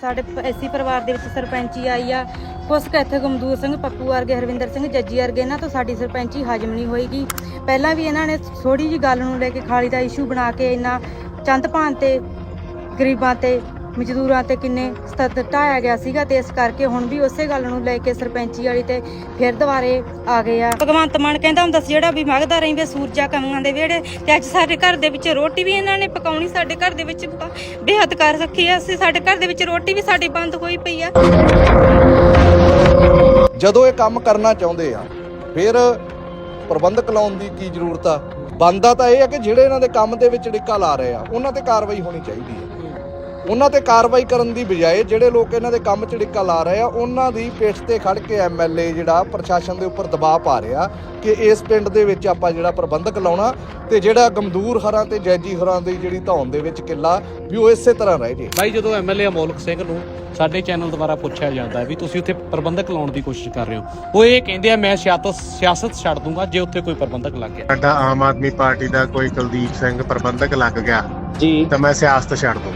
ਸਾਡੇ ਐਸੀ ਪਰਿਵਾਰ ਦੇ ਵਿੱਚ ਸਰਪੰਚੀ ਆਈ ਆ। ਕੁਛ ਇੱਥੇ ਗਮਦੂਰ ਸਿੰਘ, ਪੱਪੂ ਵਰਗੇ, ਹਰਵਿੰਦਰ ਸਿੰਘ, ਜੱਜੀ ਵਰਗੇ, ਇਹਨਾਂ ਤੋਂ ਸਾਡੀ ਸਰਪੰਚੀ ਹਾਜ਼ਮ ਨਹੀਂ ਹੋਏਗੀ। ਪਹਿਲਾਂ ਵੀ ਇਹਨਾਂ ਨੇ ਥੋੜੀ ਜੀ ਗੱਲ ਨੂੰ ਲੈ ਕੇ ਖਾਲੀ ਦਾ ਇਸ਼ੂ ਬਣਾ ਕੇ ਇੰਨਾ ਚੰਦ ਭਾਨ ਤੇ, ਗਰੀਬਾਂ ਤੇ ਮਜ਼ਦੂਰਾਂ ਤੇ ਕਿੰਨੇ ਸਤਤ ਢਾਇਆ ਗਿਆ ਸੀਗਾ ਤੇ ਇਸ ਕਰਕੇ ਹੁਣ ਵੀ ਉਸੇ ਗੱਲ ਨੂੰ ਲੈ ਕੇ ਸਰਪੰਚੀ ਵਾਲੀ ਤੇ ਫਿਰ ਦੁਬਾਰੇ ਆ ਗਏ ਆ। ਭਗਵੰਤ ਮਾਨ ਕਹਿੰਦਾ ਹੁੰਦਾ ਸੀ, ਜਿਹੜਾ ਵੀ ਮੰਗਦਾ ਰਹਿੰਦੇ ਸੂਰਜਾ ਕੰਮਾਂ ਦੇ ਵਿਹੜੇ ਤੇ ਅੱਜ ਸਾਡੇ ਘਰ ਦੇ ਵਿੱਚ ਰੋਟੀ ਵੀ ਇਹਨਾਂ ਨੇ ਪਕਾਉਣੀ, ਸਾਡੇ ਘਰ ਦੇ ਵਿੱਚ ਬੇਹੱਦ ਕਰ ਰੱਖੀ ਆ ਅਸੀਂ, ਸਾਡੇ ਘਰ ਦੇ ਵਿੱਚ ਰੋਟੀ ਵੀ ਸਾਡੀ ਬੰਦ ਹੋਈ ਪਈ ਆ। ਜਦੋਂ ਇਹ ਕੰਮ ਕਰਨਾ ਚਾਹੁੰਦੇ ਆ, ਫਿਰ ਪ੍ਰਬੰਧਕ ਲਾਉਣ ਦੀ ਕੀ ਜ਼ਰੂਰਤ ਆ? ਬੰਦਾ ਤਾਂ ਇਹ ਆ ਕਿ ਜਿਹੜੇ ਇਹਨਾਂ ਦੇ ਕੰਮ ਦੇ ਵਿੱਚ ਡਿੱਕਾ ਲਾ ਰਹੇ ਆ, ਉਹਨਾਂ ਤੇ ਕਾਰਵਾਈ ਹੋਣੀ ਚਾਹੀਦੀ ਹੈ ਉਹਨਾਂ ਤੇ ਕਾਰਵਾਈ ਕਰਨ ਦੀ ਬਜਾਏ ਜਿਹੜੇ ਲੋਕ ਇਹਨਾਂ ਦੇ ਕੰਮ 'ਚ ਡਿੱਕਾ ਲਾ ਰਹੇ ਆ ਉਹਨਾਂ ਦੀ ਪਿੱਠ ਤੇ ਖੜ ਕੇ ਐਮਐਲਏ ਜਿਹੜਾ ਪ੍ਰਸ਼ਾਸਨ ਦੇ ਉੱਪਰ ਦਬਾਅ ਪਾ ਰਿਹਾ ਕਿ ਇਸ ਪਿੰਡ ਦੇ ਵਿੱਚ ਆਪਾਂ ਜਿਹੜਾ ਪ੍ਰਬੰਧਕ ਲਾਉਣਾ ਤੇ ਜਿਹੜਾ ਗਮਦੂਰ ਹਰਾਂ ਤੇ ਜੈਜੀ ਹਰਾਂ ਦੀ ਜਿਹੜੀ ਧੌਣ ਦੇ ਵਿੱਚ ਕਿੱਲਾ ਵੀ ਉਹ ਇਸੇ ਤਰ੍ਹਾਂ ਰਹਿ ਜੇ। ਬਾਈ ਜਦੋਂ ਐਮਐਲਏ ਅਮੋਲਕ ਸਿੰਘ ਨੂੰ ਸਾਡੇ ਚੈਨਲ ਦੁਆਰਾ ਪੁੱਛਿਆ ਜਾਂਦਾ ਹੈ ਵੀ ਤੁਸੀਂ ਉੱਥੇ ਪ੍ਰਬੰਧਕ ਲਾਉਣ ਦੀ ਕੋਸ਼ਿਸ਼ ਕਰ ਰਹੇ ਹੋ ਉਹ ਇਹ ਕਹਿੰਦੇ ਆ ਮੈਂ ਸਿਆਸਤ ਸਿਆਸਤ ਛੱਡ ਦੂੰਗਾ ਜੇ ਉੱਥੇ ਕੋਈ ਪ੍ਰਬੰਧਕ ਲੱਗ ਗਿਆ। ਸਾਡਾ ਆਮ ਆਦਮੀ ਪਾਰਟੀ ਦਾ ਕੋਈ ਕੁਲਦੀਪ ਸਿੰਘ ਪ੍ਰਬੰਧਕ ਲੱਗ ਗਿਆ ਜੀ। ਤਾਂ ਮੈਂ ਸਿਆਸਤ ਛੱਡ ਦੂੰ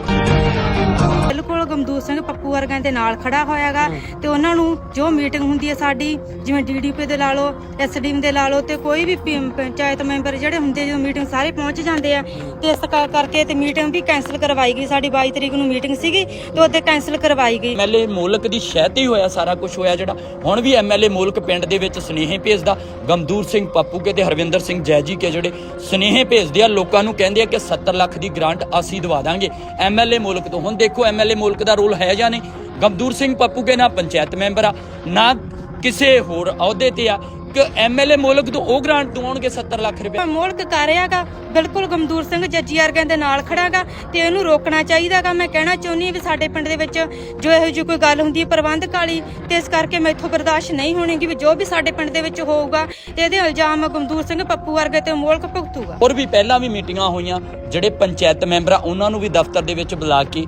ਬਿਲਕੁਲ ਗਮਦੂਰ ਸਿੰਘ ਪੱਪੂ ਵਰਗਿਆਂ ਦੇ ਨਾਲ ਖੜਾ ਹੋਇਆਗਾ ਤੇ ਉਹਨਾਂ ਨੂੰ ਜੋ ਮੀਟਿੰਗ ਹੁੰਦੀ ਹੈ ਸਾਡੀ ਜਿਵੇਂ ਡੀਡੀਪੀ ਦੇ ਲਾ ਲਓ ਐਸਡੀਐਮ ਦੇ ਲਾ ਲਓ ਤੇ ਕੋਈ ਵੀ ਪੀ- ਪੰਚਾਇਤ ਮੈਂਬਰ ਜਿਹੜੇ ਹੁੰਦੇ ਜਦੋਂ ਮੀਟਿੰਗ ਸਾਰੇ ਪਹੁੰਚ ਜਾਂਦੇ ਆ ਤੇ ਇਸ ਕਰ- ਕਰਕੇ ਤੇ ਮੀਟਿੰਗ ਵੀ ਕੈਨਸਲ ਕਰਵਾਈ ਗਈ। ਸਾਡੀ 22 ਤਰੀਕ ਨੂੰ ਮੀਟਿੰਗ ਸੀਗੀ ਤੇ ਉਹਦੇ ਕੈਨਸਲ ਕਰਵਾਈ ਗਈ। ਐਮਐਲਏ ਮੁਲਕ ਦੀ ਸ਼ਹਿ ਤੇ ਹੀ ਹੋਇਆ ਸਾਰਾ ਕੁਝ ਹੋਇਆ ਜਿਹੜਾ। ਹੁਣ ਵੀ ਐਮਐਲਏ ਮੁਲਕ ਪਿੰਡ ਦੇ ਵਿੱਚ ਸਨੇਹੇ ਭੇਜਦਾ। ਗਮਦੂਰ ਸਿੰਘ ਪੱਪੂ ਕੇ ਤੇ ਹਰਵਿੰਦਰ ਸਿੰਘ ਜੈਜੀ ਕੇ ਜਿਹੜੇ ਸਨੇਹੇ ਭੇਜਦੇ ਆ ਲੋਕਾਂ ਨੂੰ ਕਹਿੰਦੇ ਆ ਕਿ 70 ਲੱਖ ਦੀ ਗ੍ਰਾਂਟ ਅਸੀਂ ਦਵਾ ਦਾਂਗੇ। ਐਮਐਲਏ ਮੁਲਕ ਤੋਂ ਹੁਣ ਦੇਖੋ ਐਮਐਲਏ ਮੁਲਕ ਦਾ ਰੋਲ ਹੈ ਜਾਂ ਨਹੀਂ? ਗਮਦੂਰ ਸਿੰਘ ਪੱਪੂ ਕੇ ਨਾ ਪੰਚਾਇਤ ਮੈਂਬਰ ਆ ਨਾ ਕਿਸੇ ਹੋਰ ਅਹੁਦੇ ਤੇ ਆ। ਕਿ ਐਮਐਲਏ ਮੁਲਕ ਤੋਂ ਉਹ ਗ੍ਰਾਂਟ ਦਵਾਉਣਗੇ 70 ਲੱਖ ਰੁਪਏ? ਮੁਲਕ ਕਰ ਰਿਹਾਗਾ ਬਿਲਕੁਲ ਗਮਦੂਰ ਸਿੰਘ ਜੱਜੀ ਵਰਗਿਆਂ ਦੇ ਨਾਲ ਖੜਾਗਾ ਤੇ ਇਹਨੂੰ ਰੋਕਣਾ ਚਾਹੀਦਾਗਾ। ਮੈਂ ਕਹਿਣਾ ਚਾਹੁੰਦੀ ਹਾਂ ਵੀ ਸਾਡੇ ਪਿੰਡ ਦੇ ਵਿੱਚ ਜੋ ਇਹੋ ਜਿਹੀ ਕੋਈ ਗੱਲ ਹੁੰਦੀ ਹੈ ਪ੍ਰਬੰਧਕ ਵਾਲੀ ਤੇ ਇਸ ਕਰਕੇ ਮੈਥੋਂ ਬਰਦਾਸ਼ਤ ਨਹੀਂ ਹੋਣੀਗੀ ਵੀ ਜੋ ਵੀ ਸਾਡੇ ਪਿੰਡ ਦੇ ਵਿੱਚ ਹੋਊਗਾ ਤੇ ਇਹਦੇ ਇਲਜ਼ਾਮ ਗਮਦੂਰ ਸਿੰਘ ਪੱਪੂ ਵਰਗੇ ਤੇ ਮੁਲਕ ਭੁਗਤੂਗਾ। ਹੋਰ ਵੀ ਪਹਿਲਾਂ ਵੀ ਮੀਟਿੰਗਾਂ ਹੋਈਆਂ ਜਿਹੜੇ ਪੰਚਾਇਤ ਮੈਂਬਰ ਆ ਉਹਨਾਂ ਨੂੰ ਵੀ ਦਫ਼ਤਰ ਦੇ ਵਿੱਚ ਬੁਲਾ ਕੇ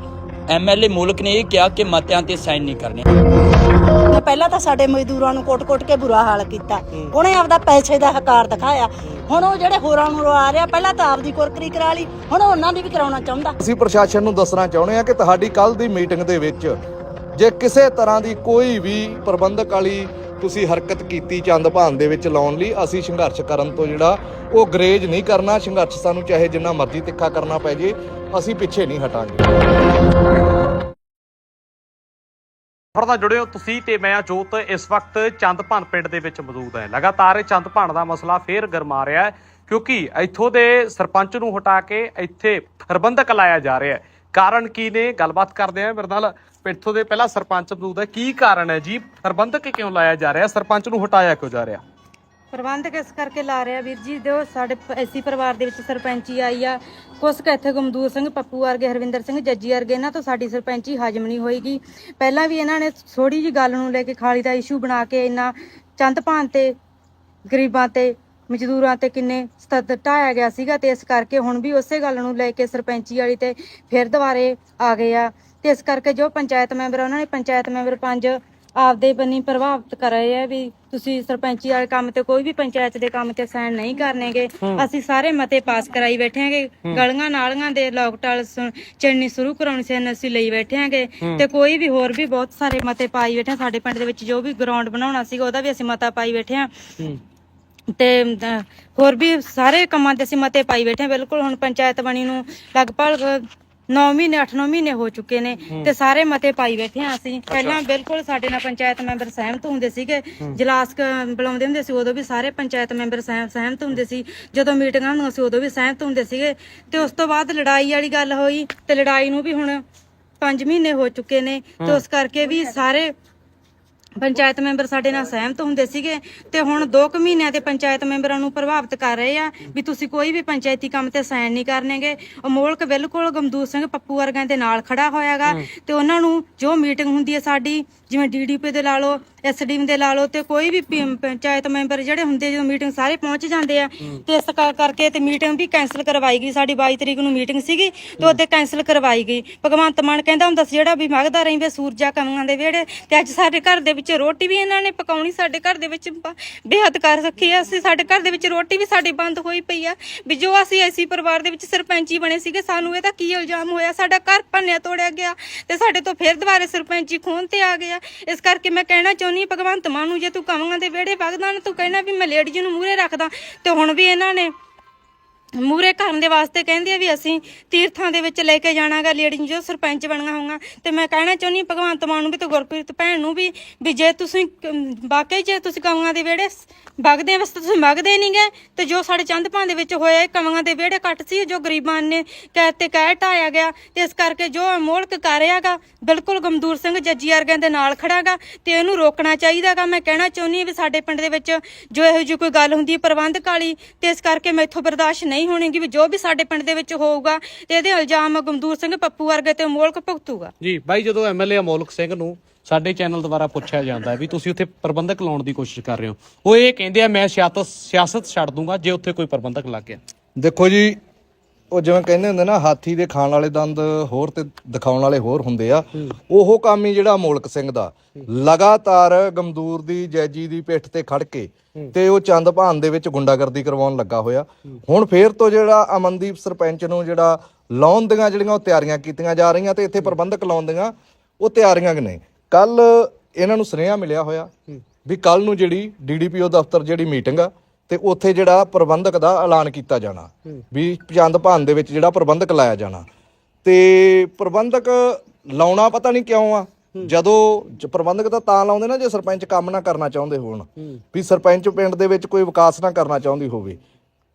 ਐਮਐਲਏ ਮੁਲਕ ਨੇ ਇਹ ਕਿਹਾ ਕਿ ਮਤਿਆਂ ਤੇ ਸਾਈਨ ਨਹੀਂ ਕਰਨੇ। ਪਹਿਲਾਂ ਤਾਂ ਸਾਡੇ ਮਜ਼ਦੂਰਾਂ ਨੂੰ ਕੋਟ-ਕੋਟ ਕੇ ਬੁਰਾ ਹਾਲ ਕੀਤਾ। ਉਹਨੇ ਆਪਦਾ ਪੈਸੇ ਦਾ ਹਕਾਰ ਦਿਖਾਇਆ। ਹੁਣ ਉਹ ਜਿਹੜੇ ਹੋਰਾਂ ਨੂੰ ਰਵਾ ਰਿਹਾ ਪਹਿਲਾਂ ਤਾਂ ਆਪਦੀ ਕੁਰਕਰੀ ਕਰਾ ਲਈ ਹੁਣ ਉਹਨਾਂ ਦੀ ਵੀ ਕਰਾਉਣਾ ਚਾਹੁੰਦਾ। ਅਸੀਂ ਪ੍ਰਸ਼ਾਸਨ ਨੂੰ ਦੱਸਣਾ ਚਾਹੁੰਦੇ ਹਾਂ ਕਿ ਤੁਹਾਡੀ ਕੱਲ ਦੀ ਮੀਟਿੰਗ ਦੇ ਵਿੱਚ ਜੇ ਕਿਸੇ ਤਰ੍ਹਾਂ ਦੀ ਕੋਈ ਵੀ ਪ੍ਰਬੰਧਕ ਵਾਲੀ ਤੁਸੀਂ ਹਰਕਤ ਕੀਤੀ ਚੰਦ ਭਾਨ ਦੇ ਵਿੱਚ ਲਾਉਣ ਲਈ ਅਸੀਂ ਸੰਘਰਸ਼ ਕਰਨ ਤੋਂ ਜਿਹੜਾ ਉਹ ਗਰੇਜ ਨਹੀਂ ਕਰਨਾ ਸੰਘਰਸ਼ ਸਾਨੂੰ ਚਾਹੇ ਜਿੰਨਾ ਮਰਜ਼ੀ ਤਿੱਖਾ ਕਰਨਾ ਪੈ ਜੇ ਅਸੀਂ ਪਿੱਛੇ ਨਹੀਂ ਹਟਾਂਗੇ। ਖਬਰ ਨਾਲ ਜੁੜਿਓ ਤੁਸੀਂ ਤੇ ਮੈਂ ਜੋਤ ਇਸ ਵਕਤ ਚੰਦਪਾਨ ਪਿੰਡ ਦੇ ਵਿੱਚ ਮੌਜੂਦ ਹੈ। ਲਗਾਤਾਰ ਇਹ ਚੰਦਪਾਨ ਦਾ ਮਸਲਾ ਫੇਰ ਗਰਮਾ ਰਿਹਾ ਹੈ, ਕਿਉਂਕਿ ਇੱਥੋਂ ਦੇ ਸਰਪੰਚ ਨੂੰ ਹਟਾ ਕੇ ਇੱਥੇ ਪ੍ਰਬੰਧਕ ਲਾਇਆ ਜਾ ਰਿਹਾ ਹੈ। ਕਾਰਨ ਕੀ ਨੇ? ਗੱਲਬਾਤ ਕਰਦੇ ਆ ਮੇਰੇ ਨਾਲ ਇੱਥੋਂ ਦੇ ਪਹਿਲਾ ਸਰਪੰਚ ਮੌਜੂਦ ਹੈ। ਕੀ ਕਾਰਨ ਹੈ ਜੀ? ਪ੍ਰਬੰਧਕ ਕਿਉਂ ਲਾਇਆ ਜਾ ਰਿਹਾ? ਸਰਪੰਚ ਨੂੰ ਹਟਾਇਆ ਕਿਉਂ ਜਾ ਰਿਹਾ? ਪ੍ਰਬੰਧਕ ਇਸ ਕਰਕੇ ਲਾ ਰਿਹਾ ਵੀਰ ਜੀ? ਦਿਓ ਸਾਡੇ ਪ- ਐਸੀ ਪਰਿਵਾਰ ਦੇ ਵਿੱਚ ਸਰਪੰਚੀ ਆਈ ਆ। ਕੁਛ ਕੁ ਇੱਥੇ ਗਮਦੂਰ ਸਿੰਘ ਪੱਪੂ ਵਰਗੇ ਹਰਵਿੰਦਰ ਸਿੰਘ ਜੱਜੀ ਵਰਗੇ ਇਹਨਾਂ ਤੋਂ ਸਾਡੀ ਸਰਪੰਚੀ ਹਜਮ ਨਹੀਂ ਹੋਏਗੀ। ਪਹਿਲਾਂ ਵੀ ਇਹਨਾਂ ਨੇ ਥੋੜੀ ਜੀ ਗੱਲ ਨੂੰ ਲੈ ਕੇ ਖਾਲੀ ਦਾ ਇਸ਼ੂ ਬਣਾ ਕੇ ਇੰਨਾ ਚੰਦ ਭਾਨ ਤੇ ਗਰੀਬਾਂ ਤੇ ਮਜ਼ਦੂਰਾਂ ਤੇ ਕਿੰਨੇ ਸਤਤ ਢਾਇਆ ਗਿਆ ਸੀਗਾ ਤੇ ਇਸ ਕਰਕੇ ਹੁਣ ਵੀ ਉਸੇ ਗੱਲ ਨੂੰ ਲੈ ਕੇ ਸਰਪੰਚੀ ਵਾਲੀ ਤੇ ਫਿਰ ਦੁਬਾਰੇ ਆ ਗਏ ਆ। ਤੇ ਇਸ ਕਰਕੇ ਜੋ ਪੰਚਾਇਤ ਮੈਂਬਰ ਆ, ਉਹਨਾਂ ਨੇ ਪੰਚਾਇਤ ਮੈਂਬਰ ਪੰਜ ਆਪਦੇ ਬੰਨੀ ਪ੍ਰਭਾਵਿਤ ਕਰ ਰਹੇ ਆ ਵੀ ਤੁਸੀਂ ਸਰਪੰਚੀ ਵਾਲੇ ਕੰਮ ਤੇ ਕੋਈ ਵੀ ਪੰਚਾਇਤ ਦੇ ਕੰਮ ਤੇ ਸਾਈਨ ਨਹੀਂ ਕਰਨੇਗੇ। ਅਸੀਂ ਸਾਰੇ ਮਤੇ ਪਾਸ ਕਰਾਈ ਬੈਠੇ ਆਂਗੇ ਗਲੀਆਂ ਨਾਲੀਆਂ ਦੇ ਲੋਕਟਾਲ ਚੜਨੀ ਸ਼ੁਰੂ ਕਰਾਉਣੀ ਸੀ ਅਸੀਂ ਲਈ ਬੈਠੇ ਆਂਗੇ ਤੇ ਕੋਈ ਵੀ ਹੋਰ ਵੀ ਬਹੁਤ ਸਾਰੇ ਮਤੇ ਪਾਈ ਬੈਠੇ ਸਾਡੇ ਪਿੰਡ ਦੇ ਵਿੱਚ ਜੋ ਵੀ ਗਰਾਊਂਡ ਬਣਾਉਣਾ ਸੀਗਾ ਉਹਦਾ ਵੀ ਅਸੀਂ ਮਤਾ ਪਾਈ ਬੈਠੇ ਆ। ਤੇ ਹੋਰ ਵੀ ਸਾਰੇ ਕੰਮਾਂ ਤੇ ਅਸੀਂ ਮਤੇ ਪਾਈ ਬੈਠੇ ਬਿਲਕੁਲ ਹੁਣ ਪੰਚਾਇਤ ਬਣੀ ਨੂੰ ਲਗਭਗ 9 ਮਹੀਨੇ 8-9 ਮਹੀਨੇ ਹੋ ਚੁੱਕੇ ਨੇ ਤੇ ਸਾਰੇ ਮਤੇ ਪਾਈ ਬੈਠੇ ਆ ਅਸੀਂ। ਪਹਿਲਾਂ ਬਿਲਕੁਲ ਸਾਡੇ ਨਾਲ ਪੰਚਾਇਤ ਮੈਂਬਰ ਸਹਿਮਤ ਹੁੰਦੇ ਸੀਗੇ। ਜਲਾਸ ਕ- ਬੁਲਾਉਂਦੇ ਹੁੰਦੇ ਸੀ ਉਦੋਂ ਵੀ ਸਾਰੇ ਪੰਚਾਇਤ ਮੈਂਬਰ ਸਹਿਮ- ਸਹਿਮਤ ਹੁੰਦੇ ਸੀ। ਜਦੋਂ ਮੀਟਿੰਗਾਂ ਹੁੰਦੀਆਂ ਸੀ ਉਦੋਂ ਵੀ ਸਹਿਮਤ ਹੁੰਦੇ ਸੀਗੇ। ਤੇ ਉਸ ਤੋਂ ਬਾਅਦ ਲੜਾਈ ਵਾਲੀ ਗੱਲ ਹੋਈ ਤੇ ਲੜਾਈ ਨੂੰ ਵੀ ਹੁਣ 5 ਮਹੀਨੇ ਹੋ ਚੁੱਕੇ ਨੇ। ਤੇ ਉਸ ਕਰਕੇ ਵੀ ਸਾਰੇ ਪੰਚਾਇਤ ਮੈਂਬਰ ਸਾਡੇ ਨਾਲ ਸਹਿਮਤ ਹੁੰਦੇ ਸੀਗੇ ਤੇ ਹੁਣ 2 ਕੁ ਮਹੀਨਿਆਂ ਦੇ ਪੰਚਾਇਤ ਮੈਂਬਰਾਂ ਨੂੰ ਪ੍ਰਭਾਵਿਤ ਕਰ ਰਹੇ ਆ ਵੀ ਤੁਸੀਂ ਕੋਈ ਵੀ ਪੰਚਾਇਤੀ ਕੰਮ ਤੇ ਸਾਈਨ ਨਹੀਂ ਕਰਨੇਗੇ। ਅਮੋਲਕ ਬਿਲਕੁਲ ਗਮਦੂਰ ਸਿੰਘ ਪੱਪੂ ਵਰਗਿਆਂ ਦੇ ਨਾਲ ਖੜਾ ਹੋਇਆਗਾ ਤੇ ਉਹਨਾਂ ਨੂੰ ਜੋ ਮੀਟਿੰਗ ਹੁੰਦੀ ਹੈ ਸਾਡੀ ਜਿਵੇਂ ਡੀਡੀਪੀ ਦੇ ਲਾ ਲਓ ਐਸਡੀਐਮ ਦੇ ਲਾ ਲਓ ਤੇ ਕੋਈ ਵੀ ਪੀ- ਪੰਚਾਇਤ ਮੈਂਬਰ ਜਿਹੜੇ ਹੁੰਦੇ ਜਦੋਂ ਮੀਟਿੰਗ ਸਾਰੇ ਪਹੁੰਚ ਜਾਂਦੇ ਆ ਤੇ ਇਸ ਕਰ- ਕਰਕੇ ਤੇ ਮੀਟਿੰਗ ਵੀ ਕੈਨਸਲ ਕਰਵਾਈ ਗਈ। ਸਾਡੀ 22 ਤਰੀਕ ਨੂੰ ਮੀਟਿੰਗ ਸੀਗੀ ਤੇ ਉਹਦੇ ਕੈਨਸਲ ਕਰਵਾਈ ਗਈ। ਭਗਵੰਤ ਮਾਨ ਕਹਿੰਦਾ ਹੁੰਦਾ ਸੀ ਜਿਹੜਾ ਵੀ ਮੰਗਦਾ ਰਹਿੰਦੇ ਸੂਰਜਾ ਕਮੀਆਂ ਦੇ ਵਿਹੜੇ ਤੇ ਅੱਜ ਸਾਡੇ ਘਰ ਦੇ ਵਿੱਚ ਰੋਟੀ ਵੀ ਇਹਨਾਂ ਨੇ ਪਕਾਉਣੀ ਸਾਡੇ ਘਰ ਦੇ ਵਿੱਚ ਬ- ਬੇਹੱਦ ਕਰ ਰੱਖੀ ਆ। ਅਸੀਂ ਸਾਡੇ ਘਰ ਦੇ ਵਿੱਚ ਰੋਟੀ ਵੀ ਸਾਡੀ ਬੰਦ ਹੋਈ ਪਈ ਆ। ਵੀ ਜੋ ਅਸੀਂ ਐਸੀ ਪਰਿਵਾਰ ਦੇ ਵਿੱਚ ਸਰਪੰਚੀ ਬਣੇ ਸੀਗੇ ਸਾਨੂੰ ਇਹਦਾ ਕੀ ਇਲਜ਼ਾਮ ਹੋਇਆ? ਸਾਡਾ ਘਰ ਭੰਨਿਆ ਤੋੜਿਆ ਗਿਆ ਤੇ ਸਾਡੇ ਤੋਂ ਫਿਰ ਦੁਬਾਰੇ ਸਰਪੰਚੀ ਖੋਣ ਤੇ ਆ ਗਿਆ। ਇਸ ਕਰਕੇ ਮੈਂ ਕਹਿਣਾ ਚਾਹੁੰਦੀ ਹਾਂ ਭਗਵੰਤ ਮਾਨ ਨੂੰ ਜੇ ਤੂੰ ਕਮੀਆਂ ਤੇ ਵਿਹੜੇ ਵਗਦਾ ਨਾ ਤੂੰ ਕਹਿਣਾ ਵੀ ਮੈਂ ਲੇਡੀ ਜੀ ਨੂੰ ਮੂਹਰੇ ਰੱਖਦਾ, ਤੇ ਹੁਣ ਵੀ ਇਹਨਾਂ ਨੇ ਮੂਰੇ ਕਰਨ ਦੇ ਵਾਸਤੇ ਕਹਿੰਦੇ ਆ ਵੀ ਅਸੀਂ ਤੀਰਥਾਂ ਦੇ ਵਿੱਚ ਲੈ ਕੇ ਜਾਣਾਗਾ ਲੇਡੀ ਜੋ ਸਰਪੰਚ ਬਣੀਆਂ ਹੋਊਗਾ ਤੇ ਮੈਂ ਕਹਿਣਾ ਚਾਹੁੰਦੀ ਭਗਵੰਤ ਮਾਨ ਨੂੰ ਵੀ ਤੇ ਗੁਰਪ੍ਰੀਤ ਭੈਣ ਨੂੰ ਵੀ ਵੀ ਜੇ ਤੁਸੀਂ ਅਮ, ਵਾਕਈ ਜੇ ਤੁਸੀਂ ਕਮੀਆਂ ਦੇ ਵਿਹੜੇ ਵਗਦੇ ਵਸਤੇ ਤੁਸੀਂ ਵਗਦੇ ਨਹੀਂ ਗਏ ਤੇ ਜੋ ਸਾਡੇ ਚੰਦਪਾਂ ਦੇ ਵਿੱਚ ਹੋਇਆ ਇਹ ਦੇ ਵਿਹੜੇ ਘੱਟ ਸੀ ਜੋ ਗਰੀਬਾਂ ਨੇ ਕਹਿ ਤੇ ਕਹਿ ਢਾਇਆ ਗਿਆ। ਤੇ ਇਸ ਕਰਕੇ ਜੋ ਅਮੋਲਕ ਕਰ ਰਿਹਾਗਾ ਬਿਲਕੁਲ ਗਮਦੂਰ ਸਿੰਘ ਜੱਜੀ ਵਰਗਿਆਂ ਦੇ ਨਾਲ ਖੜਾਗਾ ਤੇ ਇਹਨੂੰ ਰੋਕਣਾ ਚਾਹੀਦਾਗਾ। ਮੈਂ ਕਹਿਣਾ ਚਾਹੁੰਦੀ ਹਾਂ ਵੀ ਸਾਡੇ ਪਿੰਡ ਦੇ ਵਿੱਚ ਜੋ ਇਹੋ ਜਿਹੀ ਕੋਈ ਗੱਲ ਹੁੰਦੀ ਹੈ ਪ੍ਰਬੰਧਕ ਵਾਲੀ ਤੇ ਇਸ ਕਰਕੇ ਮੈਥੋਂ ਬਰਦਾਸ਼ਤ ਨਹੀਂ ਹੋਣੀਗੀ ਵੀ ਜੋ ਵੀ ਸਾਡੇ ਪਿੰਡ ਦੇ ਵਿੱਚ ਹੋਊਗਾ ਤੇ ਇਹਦੇ ਇਲਜ਼ਾਮ ਗਮਦੂਰ ਸਿੰਘ ਪੱਪੂ ਵਰਗੇ ਤੇ ਅਮੋਲਕ ਭੁਗਤੂਗਾ। ਜੀ ਬਾਈ ਜਦੋਂ ਐਮਐਲਏ ਅਮੋਲਕ ਸਿੰਘ ਨੂੰ ਸਾਡੇ ਚੈਨਲ ਦੁਆਰਾ ਪੁੱਛਿਆ ਜਾਂਦਾ ਹੈ ਵੀ ਤੁਸੀਂ ਉੱਥੇ ਪ੍ਰਬੰਧਕ ਲਾਉਣ ਦੀ ਕੋਸ਼ਿਸ਼ ਕਰ ਰਹੇ ਹੋ ਉਹ ਇਹ ਕਹਿੰਦੇ ਆ ਮੈਂ ਸਿਆਸਤ ਸਿਆਸਤ ਛੱਡ ਦੂੰਗਾ ਜੇ ਉੱਥੇ ਕੋਈ ਪ੍ਰਬੰਧਕ ਲੱਗ ਗਿਆ। ਦੇਖੋ ਜੀ ਉਹ ਜਿਵੇਂ ਕਹਿੰਦੇ ਹੁੰਦੇ ਨਾ ਹਾਥੀ ਦੇ ਖਾਣ ਵਾਲੇ ਦੰਦ ਹੋਰ ਤੇ ਦਿਖਾਉਣ ਵਾਲੇ ਹੋਰ ਹੁੰਦੇ ਆ। ਉਹ ਕੰਮ ਹੀ ਜਿਹੜਾ ਮੋਲਕ ਸਿੰਘ ਦਾ। ਲਗਾਤਾਰ ਗਮਦੂਰ ਦੀ ਜੈਜੀ ਦੀ ਪਿੱਠ ਤੇ ਖੜ ਕੇ ਤੇ ਉਹ ਚੰਦ ਭਾਨ ਦੇ ਵਿੱਚ ਗੁੰਡਾਗਰਦੀ ਕਰਵਾਉਣ ਲੱਗਾ ਹੋਇਆ। ਹੁਣ ਫੇਰ ਤੋਂ ਜਿਹੜਾ ਅਮਨਦੀਪ ਸਰਪੰਚ ਨੂੰ ਜਿਹੜਾ ਲਾਉਣ ਦੀਆਂ ਜਿਹੜੀਆਂ ਉਹ ਤਿਆਰੀਆਂ ਕੀਤੀਆਂ ਜਾ ਰਹੀਆਂ ਤੇ ਇੱਥੇ ਪ੍ਰਬੰਧਕ ਲਾਉਣ ਦੀਆਂ ਉਹ ਤਿਆਰੀਆਂ ਕਿ ਨਹੀਂ ਕੱਲ ਇਹਨਾਂ ਨੂੰ ਸੁਨੇਹਾ ਮਿਲਿਆ ਹੋਇਆ ਵੀ ਕੱਲ ਨੂੰ ਜਿਹੜੀ ਡੀਡੀਪੀਓ ਦਫ਼ਤਰ ਜਿਹੜੀ ਮੀਟਿੰਗ ਆ ਤੇ ਉੱਥੇ ਜਿਹੜਾ ਪ੍ਰਬੰਧਕ ਦਾ ਐਲਾਨ ਕੀਤਾ ਜਾਣਾ। ਵੀ ਚੰਦ ਭਾਨ ਦੇ ਵਿੱਚ ਜਿਹੜਾ ਪ੍ਰਬੰਧਕ ਲਾਇਆ ਜਾਣਾ। ਤੇ ਪ੍ਰਬੰਧਕ ਲਾਉਣਾ ਪਤਾ ਨਹੀਂ ਕਿਉਂ ਆ? ਜਦੋਂ ਪ੍ਰਬੰਧਕ ਤਾਂ ਤਾਂ ਲਾਉਂਦੇ ਨਾ ਜੇ ਸਰਪੰਚ ਕੰਮ ਨਾ ਕਰਨਾ ਚਾਹੁੰਦੇ ਹੋਣ। ਵੀ ਸਰਪੰਚ ਪਿੰਡ ਦੇ ਵਿੱਚ ਕੋਈ ਵਿਕਾਸ ਨਾ ਕਰਨਾ ਚਾਹੁੰਦੀ ਹੋਵੇ।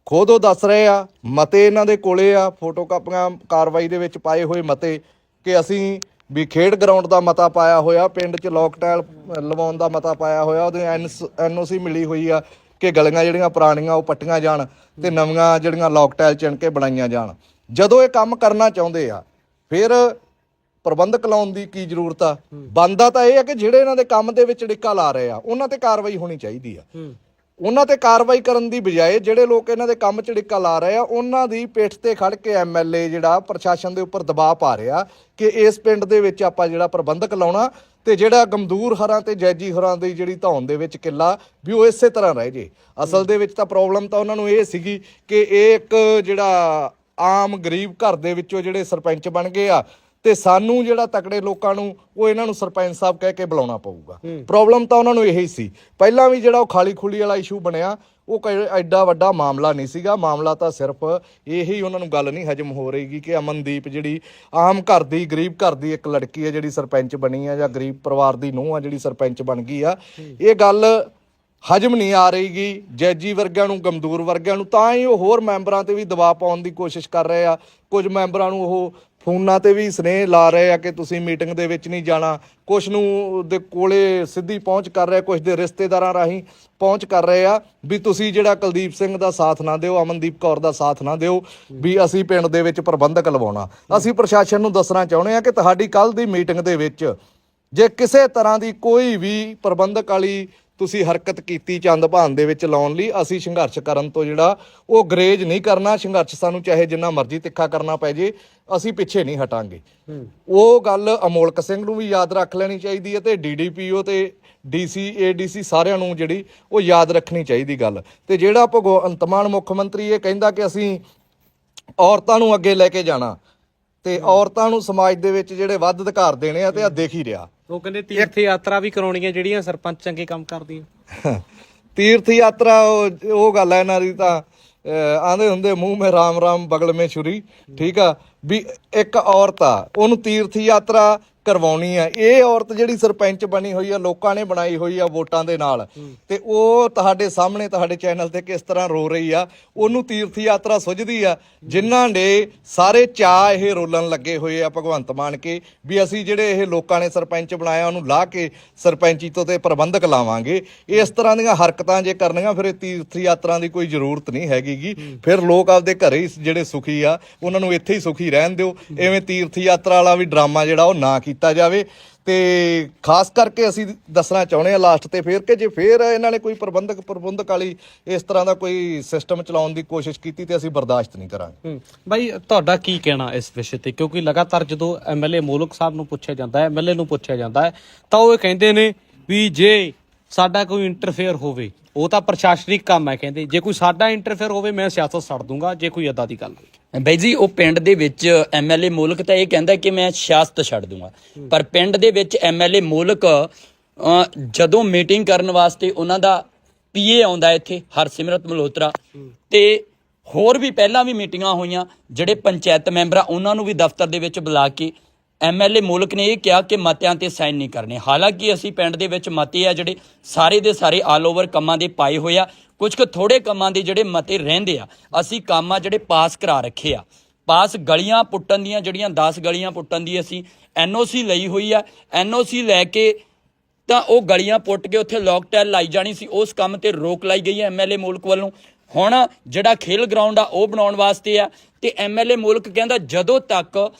ਖੁਦ ਉਹ ਦੱਸ ਰਹੇ ਆ ਮਤੇ ਇਹਨਾਂ ਦੇ ਕੋਲੇ ਆ ਫੋਟੋ ਕਾਪੀਆਂ ਕਾਰਵਾਈ ਦੇ ਵਿੱਚ ਪਾਏ ਹੋਏ ਮਤੇ ਕਿ ਅਸੀਂ ਵੀ ਖੇਡ ਗਰਾਊਂਡ ਦਾ ਮਤਾ ਪਾਇਆ ਹੋਇਆ ਪਿੰਡ 'ਚ ਲੋਕ ਟਾਇਲ ਲਵਾਉਣ ਦਾ ਮਤਾ ਪਾਇਆ ਹੋਇਆ ਉਹਦੇ ਐਨਓਸੀ ਮਿਲੀ ਹੋਈ ਆ। ਕਿ ਗਲੀਆਂ ਜਿਹੜੀਆਂ ਪੁਰਾਣੀਆਂ ਉਹ ਪੱਟੀਆਂ ਜਾਣ ਤੇ ਨਵੀਆਂ ਜਿਹੜੀਆਂ ਲੋਕ ਟਾਇਲ ਚਿਣ ਕੇ ਬਣਾਈਆਂ ਜਾਣ। ਜਦੋਂ ਇਹ ਕੰਮ ਕਰਨਾ ਚਾਹੁੰਦੇ ਆ ਫਿਰ ਪ੍ਰਬੰਧਕ ਲਾਉਣ ਦੀ ਕੀ ਜ਼ਰੂਰਤ ਆ? ਬੰਦਾ ਤਾਂ ਇਹ ਆ ਕਿ ਜਿਹੜੇ ਇਹਨਾਂ ਦੇ ਕੰਮ ਦੇ ਵਿੱਚ ਡਿੱਕਾ ਲਾ ਰਹੇ ਆ ਉਹਨਾਂ ਤੇ ਕਾਰਵਾਈ ਹੋਣੀ ਚਾਹੀਦੀ ਆ। ਉਹਨਾਂ ਤੇ ਕਾਰਵਾਈ ਕਰਨ ਦੀ ਬਜਾਏ ਜਿਹੜੇ ਲੋਕ ਇਹਨਾਂ ਦੇ ਕੰਮ 'ਚ ਡਿੱਕਾ ਲਾ ਰਹੇ ਆ, ਉਹਨਾਂ ਦੀ ਪਿੱਠ ਤੇ ਖੜ ਕੇ ਐਮਐਲਏ ਜਿਹੜਾ ਪ੍ਰਸ਼ਾਸਨ ਦੇ ਉੱਪਰ ਦਬਾਅ ਪਾ ਰਿਹਾ ਕਿ ਇਸ ਪਿੰਡ ਦੇ ਵਿੱਚ ਆਪਾਂ ਜਿਹੜਾ ਪ੍ਰਬੰਧਕ ਲਾਉਣਾ ਤੇ ਜਿਹੜਾ ਗਮਦੂਰ ਹਰਾਂ ਤੇ ਜੈਜੀ ਹਰਾਂ ਦੀ ਜਿਹੜੀ ਧੌਣ ਦੇ ਵਿੱਚ ਕਿੱਲਾ ਵੀ ਉਹ ਇਸੇ ਤਰ੍ਹਾਂ ਰਹਿ ਜੇ। ਅਸਲ ਦੇ ਵਿੱਚ ਤਾਂ ਪ੍ਰੋਬਲਮ ਤਾਂ ਉਹਨਾਂ ਨੂੰ ਇਹ ਸੀਗੀ ਕਿ ਇਹ ਇੱਕ ਜਿਹੜਾ ਆਮ ਗਰੀਬ ਘਰ ਦੇ ਵਿੱਚੋਂ ਜਿਹੜੇ ਸਰਪੰਚ ਬਣ ਗਏ ਆ ਤੇ ਸਾਨੂੰ ਜਿਹੜਾ ਤਕੜੇ ਲੋਕਾਂ ਨੂੰ ਉਹ ਇਹਨਾਂ ਨੂੰ ਸਰਪੰਚ ਸਾਹਿਬ ਕਹਿ ਕੇ ਬੁਲਾਉਣਾ ਪਊਗਾ। ਪ੍ਰੋਬਲਮ ਤਾਂ ਉਹਨਾਂ ਨੂੰ ਇਹੀ ਸੀ। ਪਹਿਲਾਂ ਵੀ ਜਿਹੜਾ ਉਹ ਖਾਲੀ ਖੁਲੀ ਵਾਲਾ ਇਸ਼ੂ ਬਣਿਆ ਉਹ ਕੋਈ ਐਡਾ ਵੱਡਾ ਮਾਮਲਾ ਨਹੀਂ ਸੀਗਾ। ਮਾਮਲਾ ਤਾਂ ਸਿਰਫ ਇਹੀ ਉਹਨਾਂ ਨੂੰ ਗੱਲ ਨਹੀਂ ਹਜਮ ਹੋ ਰਹੀਗੀ ਕਿ ਅਮਨਦੀਪ ਜਿਹੜੀ ਆਮ ਘਰ ਦੀ ਗਰੀਬ ਘਰ ਦੀ ਇੱਕ ਲੜਕੀ ਹੈ ਜਿਹੜੀ ਸਰਪੰਚ ਬਣੀ ਆ ਜਾਂ ਗਰੀਬ ਪਰਿਵਾਰ ਦੀ ਨੂੰਹ ਆ ਜਿਹੜੀ ਸਰਪੰਚ ਬਣ ਗਈ ਆ। ਇਹ ਗੱਲ ਹਜਮ ਨਹੀਂ ਆ ਰਹੀਗੀ ਜੈਜੀ ਵਰਗਿਆਂ ਨੂੰ ਗਮਦੂਰ ਵਰਗਿਆਂ ਨੂੰ ਤਾਂ ਹੀ ਉਹ ਹੋਰ ਮੈਂਬਰਾਂ ਤੇ ਵੀ ਦਬਾਅ ਪਾਉਣ ਦੀ ਕੋਸ਼ਿਸ਼ ਕਰ ਰਹੇ ਆ। ਕੁਝ ਮੈਂਬਰਾਂ ਨੂੰ ਉਹ ਫੋਨਾਂ ਤੇ ਵੀ ਸਨੇਹ ਲਾ ਰਹੇ ਆ ਕਿ ਤੁਸੀਂ ਮੀਟਿੰਗ ਦੇ ਵਿੱਚ ਨਹੀਂ ਜਾਣਾ। ਕੁਝ ਨੂੰ ਦੇ ਕੋਲੇ ਸਿੱਧੀ ਪਹੁੰਚ ਕਰ ਰਹੇ ਕੁਝ ਦੇ ਰਿਸ਼ਤੇਦਾਰਾਂ ਰਾਹੀਂ ਪਹੁੰਚ ਕਰ ਰਹੇ ਆ ਵੀ ਤੁਸੀਂ ਜਿਹੜਾ ਕੁਲਦੀਪ ਸਿੰਘ ਦਾ ਸਾਥ ਨਾ ਦਿਓ, ਅਮਨਦੀਪ ਕੌਰ ਦਾ ਸਾਥ ਨਾ ਦਿਓ ਵੀ ਅਸੀਂ ਪਿੰਡ ਦੇ ਵਿੱਚ ਪ੍ਰਬੰਧਕ ਲਵਾਉਣਾ। ਅਸੀਂ ਪ੍ਰਸ਼ਾਸਨ ਨੂੰ ਦੱਸਣਾ ਚਾਹੁੰਦੇ ਆ ਕਿ ਤੁਹਾਡੀ ਕੱਲ ਦੀ ਮੀਟਿੰਗ ਦੇ ਵਿੱਚ ਜੇ ਕਿਸੇ ਤਰ੍ਹਾਂ ਦੀ ਕੋਈ ਵੀ ਪ੍ਰਬੰਧਕ ਵਾਲੀ ਤੁਸੀਂ ਹਰਕਤ ਕੀਤੀ ਚੰਦ ਭਾਨ ਦੇ ਵਿੱਚ ਲਾਉਣ ਲਈ ਅਸੀਂ ਸੰਘਰਸ਼ ਕਰਨ ਤੋਂ ਜਿਹੜਾ ਉਹ ਗਰੇਜ ਨਹੀਂ ਕਰਨਾ ਸੰਘਰਸ਼ ਸਾਨੂੰ ਚਾਹੇ ਜਿੰਨਾ ਮਰਜ਼ੀ ਤਿੱਖਾ ਕਰਨਾ ਪੈ ਜੇ ਅਸੀਂ ਪਿੱਛੇ ਨਹੀਂ ਹਟਾਂਗੇ। ਉਹ ਗੱਲ ਅਮੋਲਕ ਸਿੰਘ ਨੂੰ ਵੀ ਯਾਦ ਰੱਖ ਲੈਣੀ ਚਾਹੀਦੀ ਹੈ ਤੇ ਡੀਡੀਪੀਓ ਤੇ ਡੀਸੀ ਏਡੀਸੀ ਸਾਰਿਆਂ ਨੂੰ ਜਿਹੜੀ ਉਹ ਯਾਦ ਰੱਖਣੀ ਚਾਹੀਦੀ ਗੱਲ। ਤੇ ਜਿਹੜਾ ਭਗਵੰਤ ਮਾਨ ਮੁੱਖ ਮੰਤਰੀ ਇਹ ਕਹਿੰਦਾ ਕਿ ਅਸੀਂ ਔਰਤਾਂ ਨੂੰ ਅੱਗੇ ਲੈ ਕੇ ਜਾਣਾ ਤੇ ਔਰਤਾਂ ਨੂੰ ਸਮਾਜ ਦੇ ਵਿੱਚ ਜਿਹੜੇ ਵੱਧ ਅਧਿਕਾਰ ਦੇਣੇ ਆ ਤੇ ਆ ਦੇਖ ਹੀ ਰਿਹਾ। ਉਹ ਕਹਿੰਦੇ ਤੀਰਥ ਯਾਤਰਾ ਵੀ ਕਰਾਉਣੀਆਂ ਜਿਹੜੀਆਂ ਸਰਪੰਚ ਚੰਗੇ ਕੰਮ ਕਰਦੀਆਂ। ਤੀਰਥ ਯਾਤਰਾ ਉਹ ਉਹ ਗੱਲ ਹੈ ਇਹਨਾਂ ਦੀ ਤਾਂ ਆਂਦੇ ਹੁੰਦੇ ਮੂੰਹ ਮੇ ਰਾਮ ਰਾਮ ਬਗਲ ਮੇ ਛੁਰੀ। ਠੀਕ ਆ ਵੀ ਇੱਕ ਔਰਤ ਆ ਉਹਨੂੰ ਤੀਰਥ ਯਾਤਰਾ ਕਰਵਾਉਣੀ ਆ। ਇਹ ਔਰਤ ਜਿਹੜੀ ਸਰਪੰਚ ਬਣੀ ਹੋਈ ਆ ਲੋਕਾਂ ਨੇ ਬਣਾਈ ਹੋਈ ਆ ਵੋਟਾਂ ਦੇ ਨਾਲ। ਤੇ ਉਹ ਤੁਹਾਡੇ ਸਾਹਮਣੇ ਤੁਹਾਡੇ ਚੈਨਲ ਤੇ ਕਿਸ ਤਰ੍ਹਾਂ ਰੋ ਰਹੀ ਆ ਉਹਨੂੰ ਤੀਰਥ ਯਾਤਰਾ ਸੁਝਦੀ ਆ ਜਿਨ੍ਹਾਂ ਨੇ ਸਾਰੇ ਚਾਹ ਇਹ ਰੋਲਣ ਲੱਗੇ ਹੋਏ ਆ ਭਗਵੰਤ ਮਾਨ ਕੇ ਵੀ ਅਸੀਂ ਜਿਹੜੇ ਇਹ ਲੋਕਾਂ ਨੇ ਸਰਪੰਚ ਬਣਾਇਆ ਉਹਨੂੰ ਲਾ ਕੇ ਸਰਪੰਚੀ ਤੋਂ ਤੇ ਪ੍ਰਬੰਧਕ ਲਾਵਾਂਗੇ। ਇਸ ਤਰ੍ਹਾਂ ਦੀਆਂ ਹਰਕਤਾਂ ਜੇ ਕਰਨੀਆਂ ਫਿਰ ਇਹ ਤੀਰਥ ਯਾਤਰਾ ਦੀ ਕੋਈ ਜ਼ਰੂਰਤ ਨਹੀਂ ਹੈਗੀਗੀ। ਫਿਰ ਲੋਕ ਆਪਦੇ ਘਰੇ ਹੀ ਜਿਹੜੇ ਸੁਖੀ ਆ ਉਹਨਾਂ ਨੂੰ ਇੱਥੇ ਹੀ ਸੁਖੀ ਰਹਿਣ ਦਿਓ। ਐਵੇਂ ਤੀਰਥ ਯਾਤਰਾ ਵਾਲਾ ਵੀ ਡਰਾਮਾ ਜਿਹੜਾ ਉਹ ਨਾ ਕੀਤਾ ਕੀਤਾ ਜਾਵੇ ਤੇ ਖਾਸ ਕਰਕੇ ਅਸੀਂ ਦੱਸਣਾ ਚਾਹੁੰਦੇ ਆ ਲਾਸਟ ਤੇ ਫੇਰ ਕਿ ਜੇ ਫੇਰ ਇਹਨਾਂ ਨੇ ਕੋਈ ਪ੍ਰਬੰਧਕ ਪ੍ਰਬੰਧਕ ਵਾਲੀ ਇਸ ਤਰ੍ਹਾਂ ਦਾ ਕੋਈ ਸਿਸਟਮ ਚਲਾਉਣ ਦੀ ਕੋਸ਼ਿਸ਼ ਕੀਤੀ ਤੇ ਅਸੀਂ ਬਰਦਾਸ਼ਤ ਨਹੀਂ ਕਰਾਂਗੇ। ਬਾਈ ਤੁਹਾਡਾ ਕੀ ਕਹਿਣਾ ਇਸ ਵਿਸ਼ੇ ਤੇ? ਕਿਉਂਕਿ ਲਗਾਤਾਰ ਜਦੋਂ ਐਮਐਲਏ ਮੋਲਕ ਸਾਹਿਬ ਨੂੰ ਪੁੱਛਿਆ ਜਾਂਦਾ ਹੈ ਐਮਐਲਏ ਨੂੰ ਪੁੱਛਿਆ ਜਾਂਦਾ ਹੈ, ਤਾਂ ਉਹ ਇਹ ਕਹਿੰਦੇ ਨੇ ਵੀ ਜੇ ਸਾਡਾ ਕੋਈ ਇੰਟਰਫੇਅਰ ਹੋਵੇ ਉਹ ਤਾਂ ਪ੍ਰਸ਼ਾਸਨਿਕ ਕੰਮ ਹੈ ਕਹਿੰਦੇ। ਜੇ ਕੋਈ ਸਾਡਾ ਇੰਟਰਫੇਅਰ ਹੋਵੇ ਮੈਂ ਸਿਆਸਤ ਛੱਡ ਦੂੰਗਾ ਜੇ ਕੋਈ ਅਦਾ ਦੀ ਗੱਲ ਹੋਈ ਬਾਈ ਜੀ ਉਹ ਪਿੰਡ ਦੇ ਵਿੱਚ ਐਮਐਲਏ ਮੁਲਕ ਤਾਂ ਇਹ ਕਹਿੰਦਾ ਕਿ ਮੈਂ ਸਿਆਸਤ ਛੱਡ ਦੂੰਗਾ। ਪਰ ਪਿੰਡ ਦੇ ਵਿੱਚ ਐਮਐਲਏ ਮੁਲਕ ਜਦੋਂ ਮੀਟਿੰਗ ਕਰਨ ਵਾਸਤੇ ਉਹਨਾਂ ਦਾ ਪੀਏ ਆਉਂਦਾ ਇੱਥੇ ਹਰਸਿਮਰਤ ਮਲਹੋਤਰਾ। ਤੇ ਹੋਰ ਵੀ ਪਹਿਲਾਂ ਵੀ ਮੀਟਿੰਗਾਂ ਹੋਈਆਂ ਜਿਹੜੇ ਪੰਚਾਇਤ ਮੈਂਬਰ ਆ ਉਹਨਾਂ ਨੂੰ ਵੀ ਦਫ਼ਤਰ ਦੇ ਵਿੱਚ ਬੁਲਾ ਕੇ ਐਮਐਲਏ ਮੁਲਕ ਨੇ ਇਹ ਕਿਹਾ ਕਿ ਮਤਿਆਂ ਤੇ ਸਾਈਨ ਨਹੀਂ ਕਰਨੇ। ਹਾਲਾਂਕਿ ਅਸੀਂ ਪਿੰਡ ਦੇ ਵਿੱਚ ਮਤੇ ਆ ਜਿਹੜੇ ਸਾਰੇ ਦੇ ਸਾਰੇ ਆਲ ਓਵਰ ਕੰਮਾਂ ਦੇ ਪਾਏ ਹੋਏ ਆ। ਕੁਝ ਕੁ ਥੋੜੇ ਕੰਮਾਂ ਦੇ ਜਿਹੜੇ ਮਤੇ ਰਹਿੰਦੇ ਆ, ਅਸੀਂ ਕੰਮ ਆ ਜਿਹੜੇ ਪਾਸ ਕਰਾ ਰੱਖੇ ਆ। ਪਾਸ ਗਲੀਆਂ ਪੁੱਟਣ ਦੀਆਂ ਜਿਹੜੀਆਂ 10 ਗਲੀਆਂ ਪੁੱਟਣ ਦੀ ਅਸੀਂ ਐਨਓਸੀ ਲਈ ਹੋਈ ਆ। ਐਨਓਸੀ ਲੈ ਕੇ ਤਾਂ ਉਹ ਗਲੀਆਂ ਪੁੱਟ ਕੇ ਉੱਥੇ ਲੋਕਟੈਲ ਲਾਈ ਜਾਣੀ ਸੀ। ਉਸ ਕੰਮ ਤੇ ਰੋਕ ਲਾਈ ਗਈ ਹੈ ਐਮਐਲਏ ਮੁਲਕ ਵੱਲੋਂ। ਹੁਣ ਜਿਹੜਾ ਖੇਲ ਗਰਾਊਂਡ ਆ ਉਹ ਬਣਾਉਣ ਵਾਸਤੇ ਆ। ਤੇ ਐਮਐਲਏ ਮੁਲਕ ਕਹਿੰਦਾ ਜਦੋਂ ਤੱਕ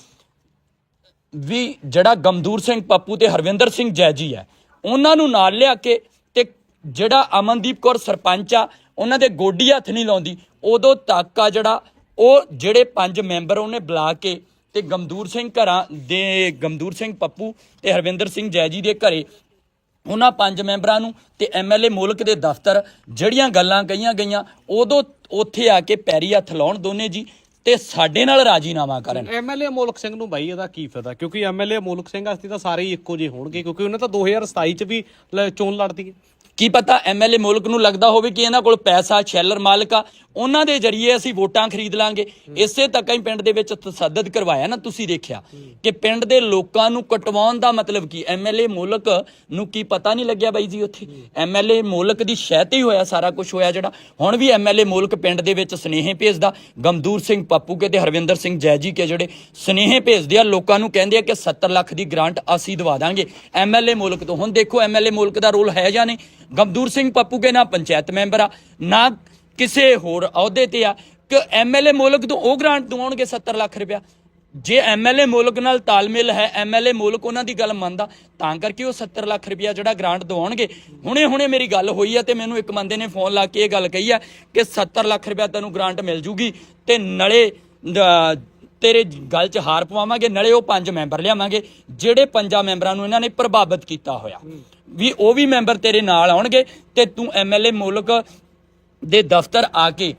ਵੀ ਜਿਹੜਾ ਗਮਦੂਰ ਸਿੰਘ ਪੱਪੂ ਤੇ ਹਰਵਿੰਦਰ ਸਿੰਘ ਜੈਜੀ ਹੈ, ਉਹਨਾਂ ਨੂੰ ਨਾਲ ਲਿਆ ਕੇ ਤੇ ਜਿਹੜਾ ਅਮਨਦੀਪ ਕੌਰ ਸਰਪੰਚ ਆ, ਉਹਨਾਂ ਦੇ ਗੋਡੀ ਹੱਥ ਨਹੀਂ ਲਾਉਂਦੀ। ਉਦੋਂ ਤੱਕ ਆ ਜਿਹੜਾ ਉਹ ਜਿਹੜੇ ਪੰਜ ਮੈਂਬਰ ਉਹਨੇ ਬੁਲਾ ਕੇ ਤੇ ਗਮਦੂਰ ਸਿੰਘ ਘਰਾਂ ਦੇ ਗਮਦੂਰ ਸਿੰਘ ਪੱਪੂ ਤੇ ਹਰਵਿੰਦਰ ਸਿੰਘ ਜੈਜੀ ਦੇ ਘਰੇ ਉਹਨਾਂ ਪੰਜ ਮੈਂਬਰਾਂ ਨੂੰ ਤੇ ਐਮਐਲਏ ਮੁਲਕ ਦੇ ਦਫ਼ਤਰ ਜਿਹੜੀਆਂ ਗੱਲਾਂ ਕਹੀਆਂ ਗਈਆਂ, ਉਦੋਂ ਉੱਥੇ ਆ ਕੇ ਪੈਰੀ ਹੱਥ ਲਾਉਣ ਦੋਨੇ ਜੀ। ਤੇ ਸਾਡੇ ਨਾਲ ਰਾਜੀਨਾਮਾ ਕਰਨ। ਐਮਐਲਏ ਮੋਲਕ ਸਿੰਘ ਨੂੰ ਬਾਈ, ਇਹਦਾ ਕੀ ਫਾਇਦਾ? ਕਿਉਂਕਿ ਐਮਐਲਏ ਮੋਲਕ ਸਿੰਘ ਅਸਤੀ ਤਾਂ ਸਾਰੇ ਹੀ ਇੱਕੋ ਜਿਹੇ ਹੋਣਗੇ, ਕਿਉਂਕਿ ਉਹਨੇ ਤਾਂ 2027 ਚ ਵੀ ਚੋਣ ਲੜਦੀ ਹੈ। ਕੀ ਪਤਾ ਐਮਐਲਏ ਮੁਲਕ ਨੂੰ ਲੱਗਦਾ ਹੋਵੇ ਕਿ ਇਹਨਾਂ ਕੋਲ ਪੈਸਾ, ਸ਼ੈਲਰ ਮਾਲਕ ਆ, ਉਹਨਾਂ ਦੇ ਜਰੀਏ ਅਸੀਂ ਵੋਟਾਂ ਖਰੀਦ ਲਾਂਗੇ। ਇਸੇ ਤੱਕ ਹੀ ਪਿੰਡ ਦੇ ਵਿੱਚ ਤਸੱਦਦ ਕਰਵਾਇਆ ਨਾ, ਤੁਸੀਂ ਦੇਖਿਆ ਕਿ ਪਿੰਡ ਦੇ ਲੋਕਾਂ ਨੂੰ ਕਟਵਾਉਣ ਦਾ ਮਤਲਬ ਕੀ? ਐਮਐਲਏ ਮੁਲਕ ਨੂੰ ਕੀ ਪਤਾ ਨਹੀਂ ਲੱਗਿਆ ਬਾਈ ਜੀ ਉੱਥੇ? ਐਮਐਲਏ ਮੁਲਕ ਦੀ ਸ਼ਹਿ ਹੀ ਹੋਇਆ ਸਾਰਾ ਕੁਝ ਹੋਇਆ ਜਿਹੜਾ। ਹੁਣ ਵੀ ਐਮਐਲਏ ਮੁਲਕ ਪਿੰਡ ਦੇ ਵਿੱਚ ਸਨੇਹੇ ਭੇਜਦਾ। ਗਮਦੂਰ ਸਿੰਘ ਪੱਪੂ ਕੇ ਤੇ ਹਰਵਿੰਦਰ ਸਿੰਘ ਜੈਜੀ ਕੇ ਜਿਹੜੇ ਸਨੇਹੇ ਭੇਜਦੇ ਆ, ਲੋਕਾਂ ਨੂੰ ਕਹਿੰਦੇ ਆ ਕਿ 70 ਲੱਖ ਦੀ ਗ੍ਰਾਂਟ ਅਸੀਂ ਦਵਾ ਦਾਂਗੇ। ਐਮਐਲਏ ਮੁਲਕ ਤੋਂ। ਹੁਣ ਦੇਖੋ ਐਮਐਲਏ ਮੁਲਕ ਦਾ ਰੋਲ ਹੈ ਜਾਂ ਨਹੀਂ? ਗਮਦੂਰ ਸਿੰਘ ਪੱਪੂ ਕੇ ਨਾ ਪੰਚਾਇਤ ਮੈਂਬਰ ਆ, ਨਾ ਕਿਸੇ ਹੋਰ ਅਹੁਦੇ ਤੇ ਆ। ਕਿ ਐਮਐਲਏ ਮੁਲਕ ਤੋਂ ਉਹ ਗ੍ਰਾਂਟ ਦਵਾਉਣਗੇ 70 ਲੱਖ ਰੁਪਇਆ? ਜੇ ਐਮਐਲਏ ਮੁਲਕ ਨਾਲ ਤਾਲਮੇਲ ਹੈ ਐਮਐਲਏ ਮੁਲਕ ਉਹਨਾਂ ਦੀ ਗੱਲ ਮੰਨਦਾ, ਤਾਂ ਕਰਕੇ ਉਹ 70 ਲੱਖ ਰੁਪਇਆ ਜਿਹੜਾ ਗ੍ਰਾਂਟ ਦਵਾਉਣਗੇ। ਹੁਣੇ ਹੁਣੇ ਮੇਰੀ ਗੱਲ ਹੋਈ ਆ ਤੇ ਮੈਨੂੰ ਇੱਕ ਬੰਦੇ ਨੇ ਫੋਨ ਲਾ ਕੇ ਇਹ ਗੱਲ ਕਹੀ ਆ ਕਿ 70 ਲੱਖ ਰੁਪਇਆ ਤੈਨੂੰ ਗ੍ਰਾਂਟ ਮਿਲ ਜੂਗੀ ਤੇ ਨਲੇ ਤੇਰੇ ਗੱਲ 'ਚ ਹਾਰ ਪਵਾਵਾਂਗੇ ਨਲੇ ਉਹ ਪੰਜ ਮੈਂਬਰ ਲਿਆਵਾਂਗੇ ਜਿਹੜੇ ਪੰਜਾਂ ਮੈਂਬਰਾਂ ਨੂੰ ਇਹਨਾਂ ਨੇ ਪ੍ਰਭਾਵਿਤ ਕੀਤਾ ਹੋਇਆ। ਵੀ ਉਹ ਵੀ ਮੈਂਬਰ ਤੇਰੇ ਨਾਲ ਆਉਣਗੇ ਤੇ ਤੂੰ ਐਮਐਲਏ ਮੁਲਕ ਦੇ ਦਫ਼ਤਰ ਆ ਕੇ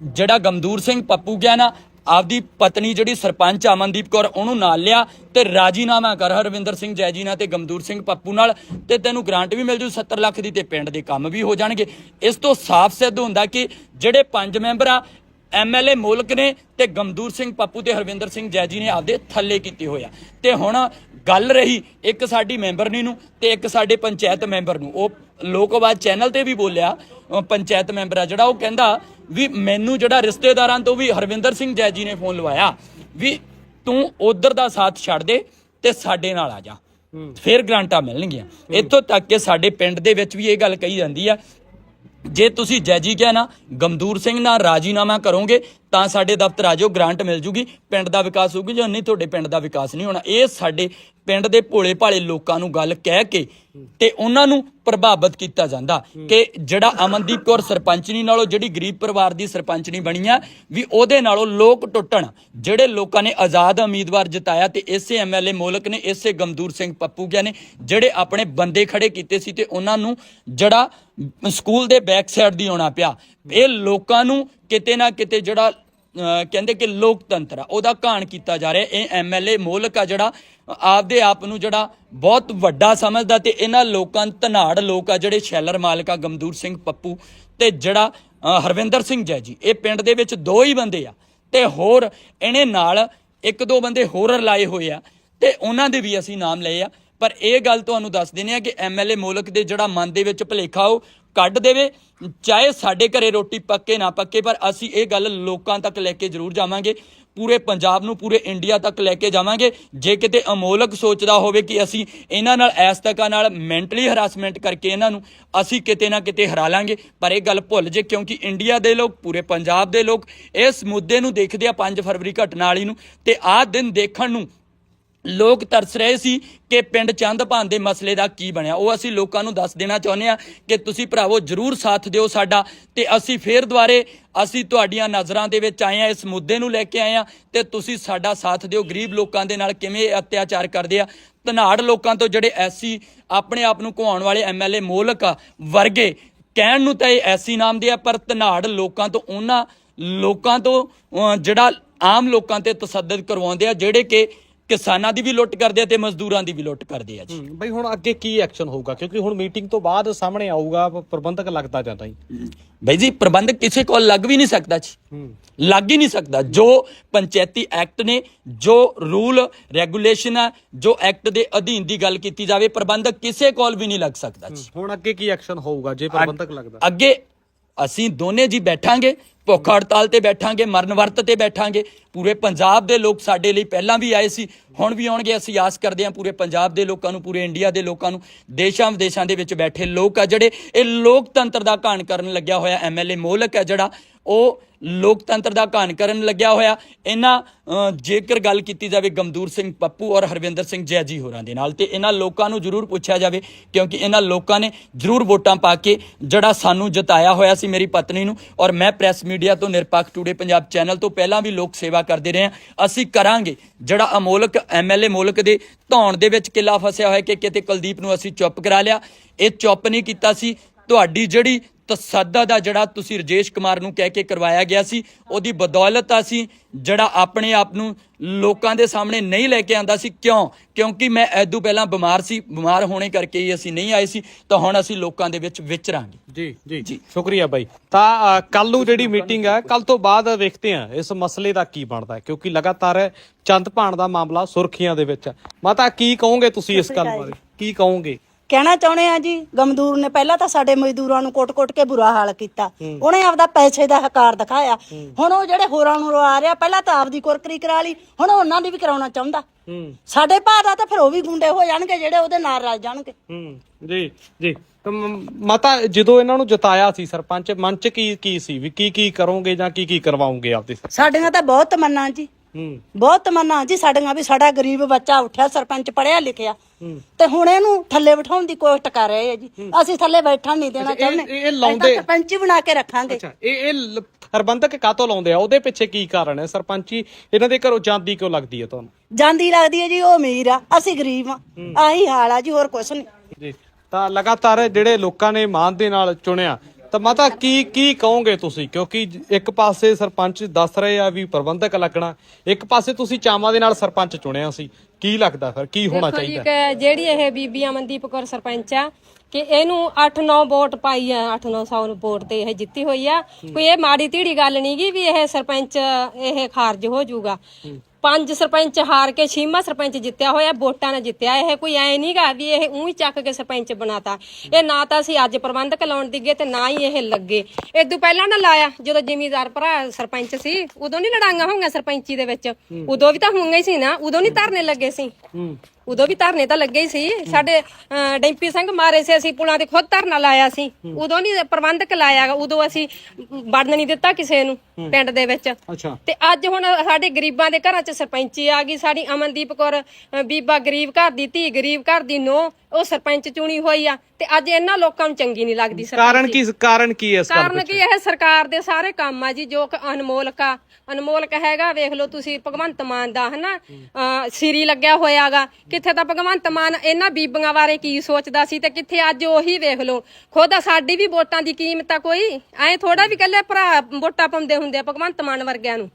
ਜਿਹੜਾ ਗਮਦੂਰ ਸਿੰਘ ਪੱਪੂ ਗਿਆ ਨਾ ਆਪਦੀ ਪਤਨੀ ਜਿਹੜੀ ਸਰਪੰਚ ਅਮਨਦੀਪ ਕੌਰ ਉਹਨੂੰ ਨਾਲ ਲਿਆ ਤੇ ਰਾਜੀਨਾਮਾ ਕਰ ਹਰਵਿੰਦਰ ਸਿੰਘ ਜੈਜੀ ਨਾਲ ਤੇ ਗਮਦੂਰ ਸਿੰਘ ਪੱਪੂ ਨਾਲ ਤੇ ਤੈਨੂੰ ਗ੍ਰਾਂਟ ਵੀ ਮਿਲ ਜੂ 70 ਲੱਖ ਦੀ ਤੇ ਪਿੰਡ ਦੇ ਕੰਮ ਵੀ ਹੋ ਜਾਣਗੇ। ਇਸ ਤੋਂ ਸਾਫ਼ ਸਿੱਧ ਹੁੰਦਾ ਕਿ ਜਿਹੜੇ ਪੰਜ ਮੈਂਬਰ ਆ ਐਮਐਲਏ ਮੁਲਕ ਨੇ ਤੇ ਗਮਦੂਰ ਸਿੰਘ ਪੱਪੂ ਤੇ ਹਰਵਿੰਦਰ ਸਿੰਘ ਜੈਜੀ ਨੇ ਆਪਦੇ ਥੱਲੇ ਕੀਤੇ ਹੋਇਆ। ਤੇ ਹੁਣ ਗੱਲ ਰਹੀ ਇੱਕ ਸਾਡੀ ਮੈਂਬਰਨੀ ਨੂੰ ਤੇ ਇੱਕ ਸਾਡੇ ਪੰਚਾਇਤ ਮੈਂਬਰ ਨੂੰ। ਉਹ ਲੋਕਵਾਦ ਚੈਨਲ ਤੇ ਵੀ ਬੋਲਿਆ ਪੰਚਾਇਤ ਮੈਂਬਰ ਆ ਜਿਹੜਾ ਉਹ ਕਹਿੰਦਾ ਵੀ ਮੈਨੂੰ ਜਿਹੜਾ ਰਿਸ਼ਤੇਦਾਰਾਂ ਤੋਂ ਵੀ ਹਰਵਿੰਦਰ ਸਿੰਘ ਜੈਜੀ ਨੇ ਫੋਨ ਲਵਾਇਆ ਵੀ ਤੂੰ ਉਧਰ ਦਾ ਸਾਥ ਛੱਡ ਦੇ ਤੇ ਸਾਡੇ ਨਾਲ ਆ ਜਾ। ਫਿਰ ਗ੍ਰਾਂਟਾਂ ਮਿਲਣਗੀਆਂ। ਇੱਥੋਂ ਤੱਕ ਕਿ ਸਾਡੇ ਪਿੰਡ ਦੇ ਵਿੱਚ ਵੀ ਇਹ ਗੱਲ ਕਹੀ ਜਾਂਦੀ ਆ ਜੇ ਤੁਸੀਂ ਜੈਜੀ ਕਿਹਾ ਨਾ ਗਮਦੂਰ ਸਿੰਘ ਨਾਲ ਰਾਜੀਨਾਮਾ ਕਰੋਗੇ ਤਾਂ ਸਾਡੇ ਦਫ਼ਤਰ ਆ ਜਾਓ, ਗ੍ਰਾਂਟ ਮਿਲ ਜੂਗੀ, ਪਿੰਡ ਦਾ ਵਿਕਾਸ ਹੋਊਗੀ ਜਾਂ ਨਹੀਂ, ਤੁਹਾਡੇ ਪਿੰਡ ਦਾ ਵਿਕਾਸ ਨਹੀਂ ਹੋਣਾ। ਇਹ ਸਾਡੇ ਪਿੰਡ ਦੇ ਭੋਲੇ ਭਾਲੇ ਲੋਕਾਂ ਨੂੰ ਗੱਲ ਕਹਿ ਕੇ ਤੇ ਉਹਨਾਂ ਨੂੰ ਪ੍ਰਭਾਵਿਤ ਕੀਤਾ ਜਾਂਦਾ ਕਿ ਜਿਹੜਾ ਅਮਨਦੀਪ ਕੌਰ ਸਰਪੰਚਨੀ ਨਾਲੋਂ, ਜਿਹੜੀ ਗਰੀਬ ਪਰਿਵਾਰ ਦੀ ਸਰਪੰਚਨੀ ਬਣੀ ਆ, ਵੀ ਉਹਦੇ ਨਾਲੋਂ ਲੋਕ ਟੁੱਟਣ। ਜਿਹੜੇ ਲੋਕਾਂ ਨੇ ਆਜ਼ਾਦ ਉਮੀਦਵਾਰ ਜਿਤਾਇਆ ਤੇ ਇਸੇ ਐਮਐਲਏ ਮੋਲਕ ਨੇ, ਇਸੇ ਗਮਦੂਰ ਸਿੰਘ ਪੱਪੂ ਗਿਆ ਨੇ, ਜਿਹੜੇ ਆਪਣੇ ਬੰਦੇ ਖੜੇ ਕੀਤੇ ਸੀ ਤੇ ਉਹਨਾਂ ਨੂੰ ਜਿਹੜਾ ਸਕੂਲ ਦੇ ਬੈਕ ਸਾਈਡ ਦੀ ਆਉਣਾ ਪਿਆ। ਇਹ ਲੋਕਾਂ ਨੂੰ ਕਿਤੇ ਨਾ ਕਿਤੇ ਜਿਹੜਾ ਕਹਿੰਦੇ ਕਿ ਲੋਕਤੰਤਰ ਆ, ਉਹਦਾ ਘਾਣ ਕੀਤਾ ਜਾ ਰਿਹਾ। ਇਹ ਐਮਐਲਏ ਮੋਲਕ ਆ ਜਿਹੜਾ, ਆਪਦੇ ਆਪ ਨੂੰ ਜਿਹੜਾ ਬਹੁਤ ਵੱਡਾ ਸਮਝਦਾ ਤੇ ਇਹਨਾਂ ਲੋਕਾਂ, ਧਨਾੜ ਲੋਕ ਆ ਜਿਹੜੇ ਸ਼ੈਲਰ ਮਾਲਕ ਆ, ਗਮਦੂਰ ਸਿੰਘ ਪੱਪੂ ਤੇ ਜਿਹੜਾ ਹਰਵਿੰਦਰ ਸਿੰਘ ਜੈ ਜੀ। ਇਹ ਪਿੰਡ ਦੇ ਵਿੱਚ ਦੋ ਹੀ ਬੰਦੇ ਆ ਤੇ ਹੋਰ ਇਹਨੇ ਨਾਲ ਇੱਕ ਦੋ ਬੰਦੇ ਹੋਰ ਲਾਏ ਹੋਏ ਆ ਤੇ ਉਹਨਾਂ ਦੇ ਵੀ ਅਸੀਂ ਨਾਮ ਲਏ ਆ। ਪਰ ਇਹ ਗੱਲ ਤੁਹਾਨੂੰ ਦੱਸ ਦਿੰਦੇ ਆ ਕਿ ਐਮਐਲਏ ਮੋਲਕ ਦੇ ਜਿਹੜਾ ਮਨ ਦੇ ਵਿੱਚ ਭਲੇਖਾ ਉਹ ਕੱਢ ਦੇਵੇ, ਚਾਹੇ ਸਾਡੇ ਘਰੇ ਰੋਟੀ ਪੱਕੇ ਨਾ ਪੱਕੇ, ਪਰ ਅਸੀਂ ਇਹ ਗੱਲ ਲੋਕਾਂ ਤੱਕ ਲੈ ਕੇ ਜ਼ਰੂਰ ਜਾਵਾਂਗੇ, ਪੂਰੇ ਪੰਜਾਬ ਨੂੰ, ਪੂਰੇ ਇੰਡੀਆ ਤੱਕ ਲੈ ਕੇ ਜਾਵਾਂਗੇ। ਜੇ ਕਿਤੇ ਅਮੋਲਕ ਸੋਚਦਾ ਹੋਵੇ ਕਿ ਅਸੀਂ ਇਹਨਾਂ ਨਾਲ ਐਸ ਤੱਕਾਂ ਨਾਲ ਮੈਂਟਲੀ ਹਰਾਸਮੈਂਟ ਕਰਕੇ ਇਹਨਾਂ ਨੂੰ ਅਸੀਂ ਕਿਤੇ ਨਾ ਕਿਤੇ ਹਰਾ ਲਾਂਗੇ, ਪਰ ਇਹ ਗੱਲ ਭੁੱਲ ਜੇ, ਕਿਉਂਕਿ ਇੰਡੀਆ ਦੇ ਲੋਕ, ਪੂਰੇ ਪੰਜਾਬ ਦੇ ਲੋਕ ਇਸ ਮੁੱਦੇ ਨੂੰ ਦੇਖਦੇ ਆ 5 ਫਰਵਰੀ ਘਟਨਾ ਵਾਲੀ ਨੂੰ, ਤੇ ਆਹ ਦਿਨ ਦੇਖਣ ਨੂੰ ਲੋਕ ਤਰਸ ਰਹੇ ਸੀ ਕਿ ਪਿੰਡ ਚੰਦਪਾਨ ਦੇ ਮਸਲੇ ਦਾ ਕੀ ਬਣਿਆ। ਉਹ ਅਸੀਂ ਲੋਕਾਂ ਨੂੰ ਦੱਸ ਦੇਣਾ ਚਾਹੁੰਦੇ ਆ ਕਿ ਤੁਸੀਂ ਭਰਾਵੋ ਜਰੂਰ ਸਾਥ ਦਿਓ ਸਾਡਾ ਤੇ ਅਸੀਂ ਫੇਰ ਦੁਬਾਰੇ ਅਸੀਂ ਤੁਹਾਡੀਆਂ ਨਜ਼ਰਾਂ ਦੇ ਵਿੱਚ ਆਏ ਆ ਇਸ ਮੁੱਦੇ ਨੂੰ ਲੈ ਕੇ ਆਏ ਆ ਤੇ ਤੁਸੀਂ ਸਾਡਾ ਸਾਥ ਦਿਓ। ਗਰੀਬ ਲੋਕਾਂ ਦੇ ਨਾਲ ਕਿਵੇਂ ਇਹ ਅਤਿਆਚਾਰ ਕਰਦੇ ਆ? ਧਨਾੜ ਲੋਕਾਂ ਤੋਂ ਜਿਹੜੇ ਐਸੀ ਆਪਣੇ ਆਪ ਨੂੰ ਘਵਾਉਣ ਵਾਲੇ ਐਮਐਲਏ ਮੋਲਕ ਵਰਗੇ ਕਹਿਣ ਨੂੰ ਤਾਂ ਇਹ ਐਸੀ ਨਾਮ ਦੇ ਆ, ਪਰ ਧਨਾੜ ਲੋਕਾਂ ਤੋਂ ਉਹਨਾਂ ਲੋਕਾਂ ਤੋਂ ਜਿਹੜਾ ਆਮ ਲੋਕਾਂ ਤੇ ਤਸੱਦਦ ਕਰਵਾਉਂਦੇ ਆ, ਜਿਹੜੇ ਕਿ ਕਿਸਾਨਾਂ ਦੀ ਵੀ ਲੁੱਟ ਕਰਦੇ ਆ ਤੇ ਮਜ਼ਦੂਰਾਂ ਦੀ ਵੀ ਲੁੱਟ ਕਰਦੇ ਆ ਜੀ। ਬਈ ਹੁਣ ਅੱਗੇ ਕੀ ਐਕਸ਼ਨ ਹੋਊਗਾ? ਕਿਉਂਕਿ ਹੁਣ ਮੀਟਿੰਗ ਤੋਂ ਬਾਅਦ ਸਾਹਮਣੇ ਆਊਗਾ ਪ੍ਰਬੰਧਕ ਲੱਗਦਾ ਜਾਂਦਾ ਜੀ ਬਈ ਜੀ ਪ੍ਰਬੰਧਕ ਕਿਸੇ ਕੋਲ ਲੱਗ ਵੀ ਨਹੀਂ ਸਕਦਾ ਜੀ। ਲੱਗ ਹੀ ਨਹੀਂ ਸਕਦਾ। ਜੋ ਪੰਚਾਇਤੀ ਐਕਟ ਨੇ ਜੋ ਰੂਲ ਰੈਗੂਲੇਸ਼ਨ ਹੈ ਜੋ ਐਕਟ ਦੇ ਅਧੀਨ ਦੀ ਗੱਲ ਕੀਤੀ ਜਾਵੇ ਪ੍ਰਬੰਧਕ ਕਿਸੇ ਕੋਲ ਵੀ ਨਹੀਂ ਲੱਗ ਸਕਦਾ ਜੀ। ਹੁਣ ਅੱਗੇ ਕੀ ਐਕਸ਼ਨ ਹੋਊਗਾ ਜੇ ਪ੍ਰਬੰਧਕ ਲੱਗਦਾ? ਅੱਗੇ ਅਸੀਂ ਦੋਨੇ ਜੀ ਬੈਠਾਂਗੇ, ਭੁੱਖ ਹੜਤਾਲ ਤੇ ਬੈਠਾਂਗੇ, ਮਰਨ ਵਰਤ ਤੇ ਬੈਠਾਂਗੇ। ਪੂਰੇ ਪੰਜਾਬ ਦੇ ਲੋਕ ਸਾਡੇ ਲਈ ਪਹਿਲਾਂ ਵੀ ਆਏ ਸੀ, ਹੁਣ ਵੀ ਆਉਣਗੇ। ਅਸੀਂ ਆਸ ਕਰਦੇ ਹਾਂ ਪੂਰੇ ਪੰਜਾਬ ਦੇ ਲੋਕਾਂ ਨੂੰ, ਪੂਰੇ ਇੰਡੀਆ ਦੇ ਲੋਕਾਂ ਨੂੰ, ਦੇਸ਼ਾਂ ਵਿਦੇਸ਼ਾਂ ਦੇ ਵਿੱਚ ਬੈਠੇ ਲੋਕ ਆ ਜਿਹੜੇ, ਇਹ ਲੋਕਤੰਤਰ ਦਾ ਘਾਣ ਕਰਨ ਲੱਗਿਆ ਹੋਇਆ ਐਮਐਲਏ ਮੋਲਕ ਹੈ ਜਿਹੜਾ ਉਹ ਲੋਕਤੰਤਰ ਦਾ ਘਾਣ ਕਰਨ ਲੱਗਿਆ ਹੋਇਆ। ਇਹਨਾਂ ਜੇਕਰ ਗੱਲ ਕੀਤੀ ਜਾਵੇ ਗਮਦੂਰ ਸਿੰਘ ਪੱਪੂ ਔਰ ਹਰਵਿੰਦਰ ਸਿੰਘ ਜੈਜੀ ਹੋਰਾਂ ਦੇ ਨਾਲ, ਤੇ ਇਹਨਾਂ ਲੋਕਾਂ ਨੂੰ ਜ਼ਰੂਰ ਪੁੱਛਿਆ ਜਾਵੇ, ਕਿਉਂਕਿ ਇਹਨਾਂ ਲੋਕਾਂ ਨੇ ਜ਼ਰੂਰ ਵੋਟਾਂ ਪਾ ਕੇ ਜਿਹੜਾ ਸਾਨੂੰ ਜਿਤਾਇਆ ਹੋਇਆ ਸੀ ਮੇਰੀ ਪਤਨੀ ਨੂੰ, ਔਰ ਮੈਂ ਪ੍ਰੈਸ ਮੀਡੀਆ ਤੋਂ ਨਿਰਪੱਖ ਟੂਡੇ ਪੰਜਾਬ ਚੈਨਲ ਤੋਂ ਪਹਿਲਾਂ ਵੀ ਲੋਕ ਸੇਵਾ ਕਰਦੇ ਰਹੇ ਹਾਂ। ਅਸੀਂ ਕਰਾਂਗੇ ਜਿਹੜਾ ਅਮੋਲਕ, ਐਮਐਲਏ ਮੋਲਕ ਦੇ ਧੌਣ ਦੇ ਵਿੱਚ ਕਿਲਾ ਫਸਿਆ ਹੋਇਆ ਕਿ ਕਿਤੇ ਕੁਲਦੀਪ ਨੂੰ ਅਸੀਂ ਚੁੱਪ ਕਰਾ ਲਿਆ। ਇਹ ਚੁੱਪ ਨਹੀਂ ਕੀਤਾ ਸੀ। ਤੁਹਾਡੀ ਜਿਹੜੀ ਤਸੱਦਦ ਆ ਜਿਹੜਾ ਤੁਸੀਂ ਰਜੇਸ਼ ਕੁਮਾਰ ਨੂੰ ਕਹਿ ਕੇ ਕਰਵਾਇਆ ਗਿਆ ਸੀ ਉਹਦੀ ਬਦੌਲਤ ਅਸੀਂ ਜਿਹੜਾ ਆਪਣੇ ਆਪ ਨੂੰ ਲੋਕਾਂ ਦੇ ਸਾਹਮਣੇ ਨਹੀਂ ਲੈ ਕੇ ਆਂਦਾ ਸੀ। ਕਿਉਂ? ਕਿਉਂਕਿ ਮੈਂ ਐਦੂ ਪਹਿਲਾਂ ਬਿਮਾਰ ਸੀ ਬਿਮਾਰ ਹੋਣੇ ਕਰਕੇ ਹੀ ਅਸੀਂ ਨਹੀਂ ਆਏ ਸੀ ਤਾਂ ਹੁਣ ਅਸੀਂ ਲੋਕਾਂ ਦੇ ਵਿੱਚ ਵਿਚਰਾਂਗੇ ਜੀ ਜੀ ਜੀ। ਸ਼ੁਕਰੀਆ ਬਾਈ। ਤਾਂ ਕੱਲ ਨੂੰ ਜਿਹੜੀ ਮੀਟਿੰਗ ਹੈ ਕੱਲ ਤੋਂ ਬਾਅਦ ਵੇਖਦੇ ਹਾਂ ਇਸ ਮਸਲੇ ਦਾ ਕੀ ਬਣਦਾ ਹੈ ਕਿਉਂਕਿ ਲਗਾਤਾਰ ਚੰਦਪਾਣ ਦਾ ਮਾਮਲਾ ਸੁਰਖੀਆਂ ਦੇ ਵਿੱਚ ਹੈ ਮਾਤਾ ਕੀ ਕਹੋਗੇ ਤੁਸੀਂ ਇਸ ਗੱਲ ਬਾਰੇ? ਕੀ ਕਹੋਗੇ? ਕਹਿਣਾ ਚਾਹੁੰਦੇ ਆ ਜੀ ਗਮਦੂਰ ਨੇ ਪਹਿਲਾਂ ਤਾਂ ਸਾਡੇ ਮਜ਼ਦੂਰਾਂ ਨੂੰ ਕੁੱਟ-ਕੁੱਟ ਕੇ ਬੁਰਾ ਹਾਲ ਕੀਤਾ। ਉਹਨੇ ਆਪਦਾ ਪੈਸੇ ਦਾ ਹਕਾਰ ਦਿਖਾਇਆ। ਹੁਣ ਉਹ ਜਿਹੜੇ ਹੋਰਾਂ ਨੂੰ ਰਵਾ ਰਿਹਾ ਪਹਿਲਾਂ ਤਾਂ ਆਪਦੀ ਕੁਰਕਰੀ ਕਰਾ ਲਈ ਹੁਣ ਉਹਨਾਂ ਦੀ ਵੀ ਕਰਾਉਣਾ ਚਾਹੁੰਦਾ। ਸਾਡੇ ਭਾਅ ਦਾ ਤਾਂ ਫਿਰ ਉਹ ਵੀ ਗੁੰਡੇ ਹੋ ਜਾਣਗੇ ਜਿਹੜੇ ਉਹਦੇ ਨਾਲ ਰਲ ਜਾਣਗੇ। ਜੀ ਜੀ। ਮਾਤਾ ਜਦੋਂ ਇਹਨਾਂ ਨੂੰ ਜਿਤਾਇਆ ਸੀ ਸਰਪੰਚ ਮਨ ਚ ਕੀ ਕੀ ਸੀ? ਵੀ ਕੀ ਕੀ ਕਰੋਗੇ ਜਾਂ ਕੀ ਕੀ ਕਰਵਾਉਂਗੇ ਆਪਦੇ? ਸਾਡੀਆਂ ਤਾਂ ਬਹੁਤ ਤਮੰਨਾ ਜੀ। ਬਹੁਤ ਤਮੰਨਾ। ਜੀ ਸਾਡੀਆਂ ਵੀ ਸਾਡਾ ਗਰੀਬ ਬੱਚਾ ਉੱਠਿਆ ਸਰਪੰਚ ਪੜਿਆ ਲਿਖਿਆ। ਤੇ ਹੁਣ ਇਹਨੂੰ ਥੱਲੇ ਬਿਠਾਉਣ ਦੀ ਕੋਸ਼ਿਸ਼ ਕਰ ਰਹੇ ਆ ਜੀ। ਅਸੀਂ ਥੱਲੇ ਬੈਠਣ ਨਹੀਂ ਦੇਣਾ ਚਾਹੁੰਦੇ। ਇਹ ਲਾਉਂਦੇ- ਸਰਪੰਚ ਹੀ ਬਣਾ ਕੇ ਰੱਖਾਂਗੇ। ਅੱਛਾ ਇਹ ਇਹ ਪ੍ਰਬੰਧਕ ਕਾਤੋਂ ਲਾਉਂਦੇ ਆ? ਉਹਦੇ ਪਿੱਛੇ ਕੀ ਕਾਰਨ ਹੈ? ਸਰਪੰਚੀ ਇਹਨਾਂ ਦੇ ਘਰੋਂ ਜਾਂਦੀ ਕਿਉਂ ਲੱਗਦੀ ਹੈ ਤੁਹਾਨੂੰ? ਜਾਂਦੀ ਲੱਗਦੀ ਹੈ ਜੀ ਉਹ ਅਮੀਰ ਆ। ਅਸੀਂ ਗਰੀਬ ਆ। ਆਹੀ ਹਾਲ ਆ ਜੀ ਹੋਰ ਕੁਛ ਨਹੀਂ। ਜੀ। ਤਾਂ ਲਗਾਤਾਰ ਜਿਹੜੇ ਲੋਕਾਂ ਨੇ ਮਾਨ ਦੇ ਨਾਲ ਚੁਣਿਆ ਤਾਂ ਮਾਤਾ ਕੀ ਕੀ ਕਹੋਗੇ ਤੁਸੀਂ? ਕਿਉਂਕਿ ਇੱਕ ਪਾਸੇ ਸਰਪੰਚ ਦੱਸ ਰਹੇ ਆ ਵੀ ਪ੍ਰਬੰਧਕ ਲੱਗਣਾ ਇੱਕ ਪਾਸੇ ਤੁਸੀਂ ਚਾਵਾਂ ਦੇ ਨਾਲ ਸਰਪੰਚ ਚੁਣਿਆ ਸੀ। ਕੀ ਲੱਗਦਾ ਫਿਰ? ਕੀ ਹੋਣਾ ਦੇਖੋ ਜੀ ਚਾਹੀਦਾ? ਕਿ ਜਿਹੜੀ ਇਹ ਬੀਬੀ ਅਮਨਦੀਪ ਕੌਰ ਸਰਪੰਚ ਆ ਕਿ ਇਹਨੂੰ 8-9 ਵੋਟ ਪਾਈ ਆ 8-900 ਵੋਟ ਤੇ ਇਹ ਜਿੱਤੀ ਹੋਈ ਆ। ਕੋਈ ਇਹ ਮਾੜੀ ਧੀੜੀ ਗੱਲ ਨਹੀਂ ਗੀ ਵੀ ਇਹ ਸਰਪੰਚ ਇਹ ਖਾਰਜ ਹੋ ਜਾਊਗਾ। ਪੰਜ ਸਰਪੰਚ ਹਾਰ ਕੇ ਛੇਵਾਂ ਸਰਪੰਚ ਜਿੱਤਿਆ ਹੋਇਆ ਵੋਟਾਂ ਨਾਲ ਜਿੱਤਿਆ। ਇਹ ਕੋਈ ਐ ਨਹੀਂਗਾ ਵੀ ਇਹ ਉਹੀ ਚੱਕ ਕੇ ਸਰਪੰਚ ਬਣਾਤਾ। ਇਹ ਨਾ ਤਾਂ ਅਸੀਂ ਅੱਜ ਪ੍ਰਬੰਧਕ ਲਾਉਣ ਦੀਗੇ ਤੇ ਨਾ ਹੀ ਇਹ ਲੱਗੇ। ਇਦੋਂ ਪਹਿਲਾਂ ਨਾ ਲਾਇਆ ਜਦੋਂ ਜ਼ਿਮੀਦਾਰ ਭਰਾ ਸਰਪੰਚ ਸੀ ਉਦੋਂ ਨਹੀਂ ਲੜਾਈਆਂ ਹੋਈਆਂ ਸਰਪੰਚੀ ਦੇ ਵਿੱਚ। ਉਦੋਂ ਵੀ ਤਾਂ ਹੋਈਆਂ ਹੀ ਸੀ ਨਾ ਉਦੋਂ ਨਹੀਂ ਧਰਨੇ ਲੱਗੇ ਸੀ। ਉਦੋਂ ਵੀ ਧਰਨੇ ਤਾਂ ਲੱਗੇ ਹੀ ਸੀ। ਸਾਡੇ ਅਹ, ਡੈਂਪੀ ਸਿੰਘ ਮਾਰੇ ਸੀ ਅਸੀਂ ਪੁਲਾਂ ਤੇ ਖੁਦ ਧਰਨਾ ਲਾਇਆ ਸੀ। ਉਦੋਂ ਨਹੀਂ ਪ੍ਰਬੰਧਕ ਲਾਇਆ ਗਾ, ਉਦੋਂ ਅਸੀਂ ਵੜਨ ਨਹੀਂ ਦਿੱਤਾ ਕਿਸੇ ਨੂੰ ਪਿੰਡ ਦੇ ਵਿੱਚ। ਅੱਛਾ। ਤੇ ਅੱਜ ਹੁਣ ਸਾਡੇ ਗਰੀਬਾਂ ਦੇ ਘਰਾਂ 'ਚ ਸਰਪੰਚੀ ਆ ਗਈ ਸਾਡੀ ਅਮਨਦੀਪ ਕੌਰ ਅ, ਬੀਬਾ ਗਰੀਬ ਘਰ ਦੀ ਧੀ ਗਰੀਬ ਘਰ ਦੀ ਨੋ ਉਹ ਸਰਪੰਚ ਚੁਣੀ ਹੋਈ ਆ ਤੇ ਅੱਜ ਇਹਨਾਂ ਲੋਕਾਂ ਨੂੰ ਚੰਗੀ ਨਹੀਂ ਲੱਗਦੀ ਕਾਰਨ ਸਰਪੰਚੀ ਕੀ ਕਾਰਨ ਕੀ ਹੈ ਇਸ ਗੱਲ ਕਾਰਨ ਕੀ ਇਹ ਸਰਕਾਰ ਦੇ ਸਾਰੇ ਕੰਮ ਆ ਜੀ ਜੋ ਕਿ ਅਨਮੋਲਕ ਆ। ਅਨਮੋਲਕ ਹੈਗਾ ਵੇਖ ਲਓ ਤੁਸੀਂ ਭਗਵੰਤ ਮਾਨ ਦਾ ਹਨਾ? ਅਹ ਸਿਰੀ ਲੱਗਿਆ ਹੋਇਆਗਾ। ਕਿੱਥੇ ਤਾਂ ਭਗਵੰਤ ਮਾਨ ਇਹਨਾਂ ਬੀਬੀਆਂ ਬਾਰੇ ਕੀ ਸੋਚਦਾ ਸੀ ਤੇ ਕਿੱਥੇ ਅੱਜ ਉਹੀ ਵੇਖ ਲਓ। ਖੁਦ ਸਾਡੀ ਵੀ ਵੋਟਾਂ ਦੀ ਕੀਮਤ ਆ ਕੋਈ। ਐ ਥੋੜਾ ਵੀ ਕੱਲੇ ਭਰਾ ਵੋਟਾਂ ਪਾਉਂਦੇ ਹੁੰਦੇ ਆ ਭਗਵੰਤ ਮਾਨ ਵਰਗਿਆਂ ਨੂੰ।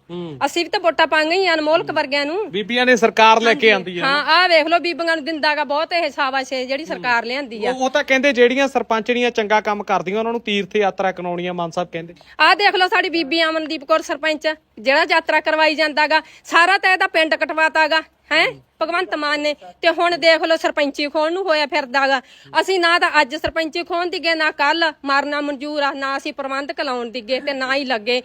ਅਸੀਂ ਵੀ ਤਾਂ ਵੋਟਾਂ ਪਾਈਆਂ ਹੀ ਆ ਅਨਮੋਲਕ ਵਰਗਿਆਂ ਨੂੰ। ਬੀਬੀਆਂ ਨੇ ਸਰਕਾਰ ਲੈ ਕੇ ਆਂਦੀ ਹੈ ਹਾਂ ਆਹ ਵੇਖ ਲਓ ਬੀਬੀਆਂ ਨੂੰ ਦਿੰਦਾਗਾ ਬਹੁਤ ਇਹ ਸ਼ਾਬਾਸ਼ ਹੈ ਜਿਹੜੀ ਸਰਕਾਰ ਲਿਆਂਦੀ ਆ। ਉਹ ਉਹ ਤਾਂ ਕਹਿੰਦੇ ਜਿਹੜੀਆਂ ਸਰਪੰਚਣੀਆਂ ਚੰਗਾ ਕੰਮ ਕਰਦੀਆਂ ਉਹਨਾਂ ਨੂੰ ਤੀਰਥ ਯਾਤਰਾ ਕਰਾਉਣੀਆਂ ਮਾਨ ਸਾਹਿਬ ਕਹਿੰਦੇ। ਆਹ ਦੇਖ ਲਓ ਸਾਡੀ ਬੀਬੀ ਅਮਨਦੀਪ ਕੌਰ ਸਰਪੰਚ ਜਿਹੜਾ ਯਾਤਰਾ ਕਰਵਾਈ ਜਾਂਦਾਗਾ ਸਾਰਾ ਤਾਂ ਇਹਦਾ ਪਿੰਡ ਕਟਵਾਤਾਗਾ ਹੈ? ਭਗਵੰਤ ਮਾਨ ਨੇ। ਤੇ ਹੁਣ ਦੇਖ ਲਓ ਸਰਪੰਚੀ ਖੋਣ ਨੂੰ ਹੋਇਆ ਫਿਰਦਾਗਾ। ਅਸੀਂ ਨਾ ਤਾਂ ਅੱਜ ਸਰਪੰਚੀ ਖੋਣ ਦੀਗੇ ਨਾ ਕੱਲ ਮਾਰਨਾ ਮਨਜ਼ੂਰ ਆ ਨਾ ਅਸੀਂ ਪ੍ਰਬੰਧਕ ਲਾਉਣ ਦੀਗੇ ਤੇ ਨਾ ਹੀ ਲੱਗੇ।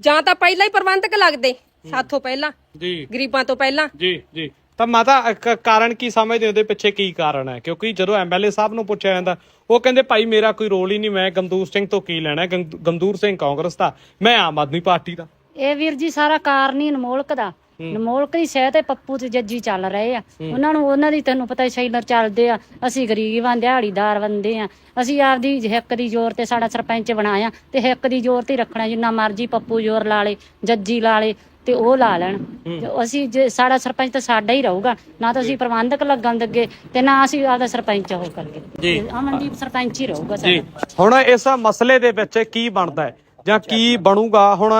ਜਾਂ ਤਾਂ ਪਹਿਲਾਂ ਹੀ ਪ੍ਰਬੰਧਕ ਲੱਗਦੇ ਸਾਥੋਂ ਪਹਿਲਾਂ ਜੀ। ਗਰੀਬਾਂ ਤੋਂ ਪਹਿਲਾਂ। ਜੀ ਜੀ। ਤਾਂ ਮਾਤਾ ਕ- ਕਾਰਨ ਕੀ ਸਮਝਦੇ ਹੋ? ਉਹਦੇ ਪਿੱਛੇ ਕੀ ਕਾਰਨ ਹੈ? ਕਿਉਂਕਿ ਜਦੋਂ ਐਮਐਲਏ ਸਾਹਿਬ ਨੂੰ ਪੁੱਛਿਆ ਜਾਂਦਾ ਉਹ ਕਹਿੰਦੇ ਭਾਈ ਮੇਰਾ ਕੋਈ ਰੋਲ ਹੀ ਨਹੀਂ ਮੈਂ ਗਮਦੂਰ ਸਿੰਘ ਤੋਂ ਕੀ ਲੈਣਾ ਹੈ? ਗੰਦ- ਗਮਦੂਰ ਸਿੰਘ ਕਾਂਗਰਸ ਦਾ ਮੈਂ ਆਮ ਆਦਮੀ ਪਾਰਟੀ ਦਾ। ਇਹ ਵੀਰ ਜੀ ਸਾਰਾ ਕਾਰਨ ਹੀ ਅਨਮੋਲਕ ਦਾ। ਨਮੋਲਕ ਦੀ ਸਹਿ ਤੇ ਪੱਪੂ ਤੇ ਜੱਜੀ ਚੱਲ ਰਹੇ ਆ। ਉਹਨਾਂ ਨੂੰ ਉਹਨਾਂ ਦੀ ਤੈਨੂੰ ਪਤਾ ਸ਼ੈਲਰ ਚੱਲਦੇ ਆ। ਅਸੀਂ ਗਰੀਬ ਆਂ ਦਿਹਾੜੀਦਾਰ ਬੰਦੇ ਆ। ਅਸੀਂ ਆਪਦੀ ਹਿੱਕ ਦੀ ਜ਼ੋਰ ਤੇ ਸਾਡਾ ਸਰਪੰਚ ਬਣਾਇਆ ਤੇ ਹਿੱਕ ਦੀ ਜ਼ੋਰ ਤੇ ਹੀ ਰੱਖਣਾ ਜਿੰਨਾ ਮਰਜ਼ੀ ਪੱਪੂ ਜ਼ੋਰ ਲਾ ਲੇ ਜੱਜੀ ਲਾ ਲੇ। ਤੇ ਉਹ ਲਾ ਲੈਣ। ਤੇ ਅਸੀਂ ਜੇ ਸਾਡਾ ਸਰਪੰਚ ਤਾਂ ਸਾਡਾ ਹੀ ਰਹੂਗਾ ਨਾ ਤਾਂ ਅਸੀਂ ਪ੍ਰਬੰਧਕ ਲੱਗਣ ਲੱਗੇ ਤੇ ਨਾ ਅਸੀਂ ਆਪਦਾ ਸਰਪੰਚ ਉਹ ਜੀ। ਤੇ ਅਮਨਦੀਪ ਸਰਪੰਚ ਹੀ ਰਹੂਗਾ ਜੀ। ਸਾਡਾ। ਹੁਣ ਇਸ ਮਸਲੇ ਦੇ ਵਿੱਚ ਕੀ ਬਣਦਾ ਹੈ? ਜਾਂ ਕੀ ਬਣੂਗਾ? ਹੁਣ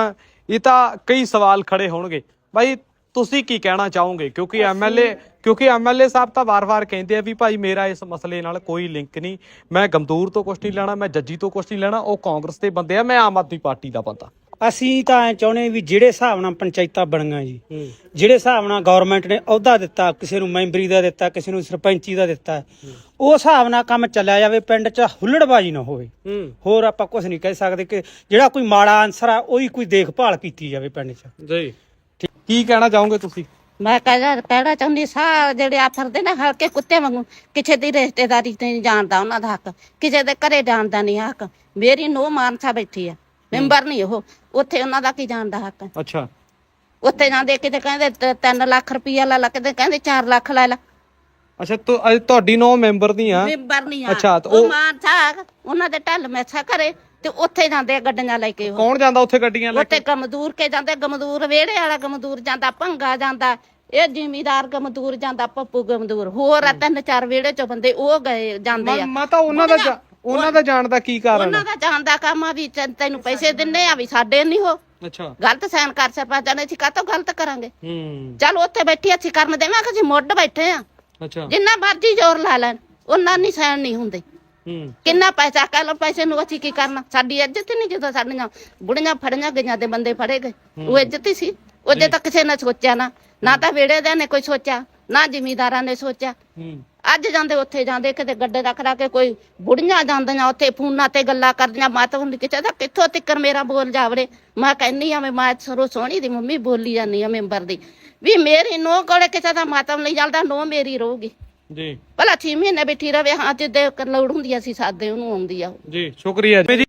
ਇਹ ਤਾਂ ਕਈ ਸਵਾਲ ਖੜੇ ਹੋਣਗੇ। ਭਾਈ ਤੁਸੀਂ ਕੀ ਕਹਿਣਾ ਚਾਹੋਗੇ? ਕਿਉਂਕਿ ਐਮਐਲਏ ਕਿਉਂਕਿ ਐਮਐਲਏ ਸਾਹਿਬ ਤਾਂ ਵਾਰ-ਵਾਰ ਕਹਿੰਦੇ ਆ ਵੀ ਭਾਈ ਮੇਰਾ ਇਸ ਮਸਲੇ ਨਾਲ ਕੋਈ ਲਿੰਕ ਨਹੀਂ। ਮੈਂ ਗਮਦੂਰ ਤੋਂ ਕੁਛ ਨਹੀਂ ਲੈਣਾ ਮੈਂ ਜੱਜੀ ਤੋਂ ਕੁਛ ਨਹੀਂ ਲੈਣਾ ਉਹ ਕਾਂਗਰਸ ਦੇ ਬੰਦੇ ਆ ਮੈਂ ਆਮ ਆਦਮੀ ਪਾਰਟੀ ਦਾ ਬੰਦਾ। ਅਸੀਂ ਤਾਂ ਐ ਚਾਹੁੰਦੇ ਵੀ ਜਿਹੜੇ ਹਿਸਾਬ ਨਾਲ ਪੰਚਾਇਤਾਂ ਬਣੀਆਂ ਜੀ ਜਿਹੜੇ ਹਿਸਾਬ ਨਾਲ ਗਵਰਨਮੈਂਟ ਨੇ ਅਹੁਦਾ ਦਿੱਤਾ ਕਿਸੇ ਨੂੰ ਮੈਂਬਰੀ ਦਾ ਦਿੱਤਾ ਕਿਸੇ ਨੂੰ ਸਰਪੰਚੀ ਦਾ ਦਿੱਤਾ ਉਹ ਹਿਸਾਬ ਨਾਲ ਕੰਮ ਚੱਲਿਆ ਜਾਵੇ ਪਿੰਡ 'ਚ ਹੁੱਲੜਬਾਜੀ ਨਾ ਹੋਵੇ। ਹੋਰ ਆਪਾਂ ਕੁਝ ਨਹੀਂ ਕਹਿ ਸਕਦੇ ਕਿ ਜਿਹੜਾ ਕੋਈ ਮਾੜਾ ਆਨਸਰ ਆ ਉਹਦੀ ਕੋਈ ਦੇਖਭਾਲ ਕੀਤੀ ਜਾਵੇ ਪਿੰਡ 'ਚ। ਜੀ। ਕੀ ਕਹਿਣਾ ਚਾਹੋਗੇ ਤੁਸੀਂ? ਮੈਂ ਕਹਿਣਾ ਕਹਿਣਾ ਚਾਹੁੰਦੀ ਸਾ ਜਿਹੜੇ ਆ ਫਿਰਦੇ ਨੇ ਹਲਕੇ ਕੁੱਤੇ ਵਾਂਗੂ ਕਿਸੇ ਦੀ ਰਿਸ਼ਤੇਦਾਰੀ ਤੇ ਨਹੀਂ ਜਾਣਦਾ ਉਹਨਾਂ ਦਾ ਹੱਕ ਕਿਸੇ ਦੇ ਘਰੇ ਜਾਣਦਾ ਨਹੀਂ ਹੱਕ। ਮੇਰੀ ਨੋ ਮਾਨਸਾ ਬੈਠੀ ਆ ਮੈਂਬਰ ਨਹੀਂ ਉਹ। ਉੱਥੇ ਉਹਨਾਂ ਦਾ ਕੀ ਜਾਣਦਾ ਹੱਕ? ਅੱਛਾ। ਉੱਥੇ ਜਾਂਦੇ ਕਿਤੇ ਕਹਿੰਦੇ 3 ਲੱਖ ਰੁਪਈਆ ਲੈ ਲਾ ਕਿਤੇ ਕਹਿੰਦੇ 4 ਲੱਖ ਲੈ ਲਾ। ਅੱਛਾ ਤੁ- ਅੱਜ ਤੁਹਾਡੀ ਨੌ ਮੈਂਬਰ ਦੀ ਆ ਮੈਂਬਰ ਨਹੀਂ ਆ ਅੱਛਾ, ਤੇ ਉਹ ਉਹ- ਮਾਨਸਾ ਉਹਨਾਂ ਦੇ ਢੱਲ ਮੈਸਾ ਕਰੇ ਤੇ ਉੱਥੇ ਜਾਂਦੇ ਆ ਗੱਡੀਆਂ ਲੈ ਕੇ ਉਹ। ਕੌਣ ਜਾਂਦਾ ਉੱਥੇ ਗੱਡੀਆਂ ਲੈ ਕੇ? ਉੱਥੇ ਗਮਦੂਰ ਕੇ ਜਾਂਦੇ ਗਮਦੂਰ ਵੇੜੇ ਵਾਲਾ ਗਮਦੂਰ ਜਾਂਦਾ ਭੰਗਾ ਜਾਂਦਾ ਇਹ ਜ਼ਿਮੀਦਾਰ ਗਮਦੂਰ ਜਾਂਦਾ ਪੱਪੂ ਗਮਦੂਰ। ਹੋਰ ਆ ਤਿੰਨ ਚਾਰ ਵੇੜੇ ਚੋਂ ਬੰਦੇ ਉਹ ਗਏ ਜਾਂਦੇ ਆ। ਮਾਤਾ ਉਹਨਾਂ ਦਾ ਜਾ- ਉਹਨਾਂ ਦਾ ਜਾਣ ਦਾ ਕੀ ਕਾਰਨ ਉਹਨਾਂ ਦਾ ਜਾਣਦਾ ਕੰਮ ਆ ਵੀ ਤੈਨੂੰ- ਤੈਨੂੰ ਪੈਸੇ ਦਿੰਨੇ ਆ ਵੀ ਸਾਡੇ ਨਹੀਂ ਹੋ ਅੱਛਾ। ਗਲਤ ਸਾਈਨ ਕਰ ਸਰਪੰਚਾਂ ਨੇ ਅਸੀਂ ਕਾਹਤੋਂ ਗਲਤ ਕਰਾਂਗੇ? ਹੂੰ। ਚਲ ਉੱਥੇ ਬੈਠੀ ਅਸੀਂ ਕਰਨ ਦੇਵਾਂਗੇ ਅਸੀਂ ਮੁੱਢ ਬੈਠੇ ਆ? ਅੱਛਾ। ਜਿੰਨਾ ਮਰਜ਼ੀ ਜ਼ੋਰ ਲਾ ਲੈਣ ਉਹਨਾਂ ਨਹੀਂ ਸਾਈਨ ਨਹੀਂ ਹੁੰਦੇ। ਹੂੰ। ਕਿੰਨਾ ਪੈਸਾ ਕਹਿ ਲਓ ਪੈਸੇ ਨੂੰ ਅਸੀਂ ਕੀ ਕਰਨਾ? ਸਾਡੀ ਇੱਜ਼ਤ ਹੀ ਨਹੀਂ ਜਦੋਂ ਸਾਡੀਆਂ ਬੁੜੀਆਂ ਫੜੀਆਂ ਗਈਆਂ ਤੇ ਬੰਦੇ ਫੜੇ ਗਏ। ਉਹ ਇੱਜ਼ਤ ਹੀ ਸੀ। ਉਹਦੇ ਤਾਂ ਕਿਸੇ ਨੇ ਸੋਚਿਆ ਨਾ। ਨਾ ਤਾਂ ਵੇੜੇ ਦੇ ਨੇ ਕੋਈ ਸੋਚਿਆ। ਨਾ ਜ਼ਿਮੀਦਾਰਾਂ ਨੇ ਸੋਚਿਆ। ਹੂੰ। ਅੱਜ ਜਾਂਦੇ ਉੱਥੇ ਜਾਂਦੇ ਕਿਤੇ ਗੱਡੇ ਰੱਖ ਰਾ ਕੇ ਕੋਈ ਬੁੜੀਆਂ ਜਾਂਦੀਆਂ ਉੱਥੇ ਫੋਨਾਂ ਤੇ ਗੱਲਾਂ ਕਰਦੀਆਂ ਮਾਤਾ ਹੁੰਦੀ ਕਿਤੇ ਦਾ ਕਿੱਥੋਂ ਤਿੱਕਰ ਮੇਰਾ ਬੋਲ ਜਾਵੜੇ? ਮੈਂ ਕਹਿੰਨੀ ਆ ਮੈਂ ਮਾਂ ਸਰੋ ਸੋਹਣੀ ਦੀ ਮੰਮੀ ਬੋਲੀ ਜਾਂਦੀ ਆ ਮੈਂਬਰ ਦੀ। ਵੀ ਮੇਰੀ ਨੋ ਕੋਲੇ ਕਿਸੇ ਦਾ ਮਾਤਮ ਨਹੀਂ ਚੱਲਦਾ ਨੋ ਮੇਰੀ ਰਹੂਗੀ। ਜੀ। ਭਲਾ 6 ਮਹੀਨੇ ਬੈਠੀ ਰਵੇ ਹਾਂ ਜਿੱਦੇ ਲੋੜ ਹੁੰਦੀ ਆ, ਅਸੀਂ ਸਾਦੇ ਉਹਨੂੰ ਆਉਂਦੀ ਆ। ਉਹ। ਜੀ ਸ਼ੁਕਰੀਆ ਜੀ।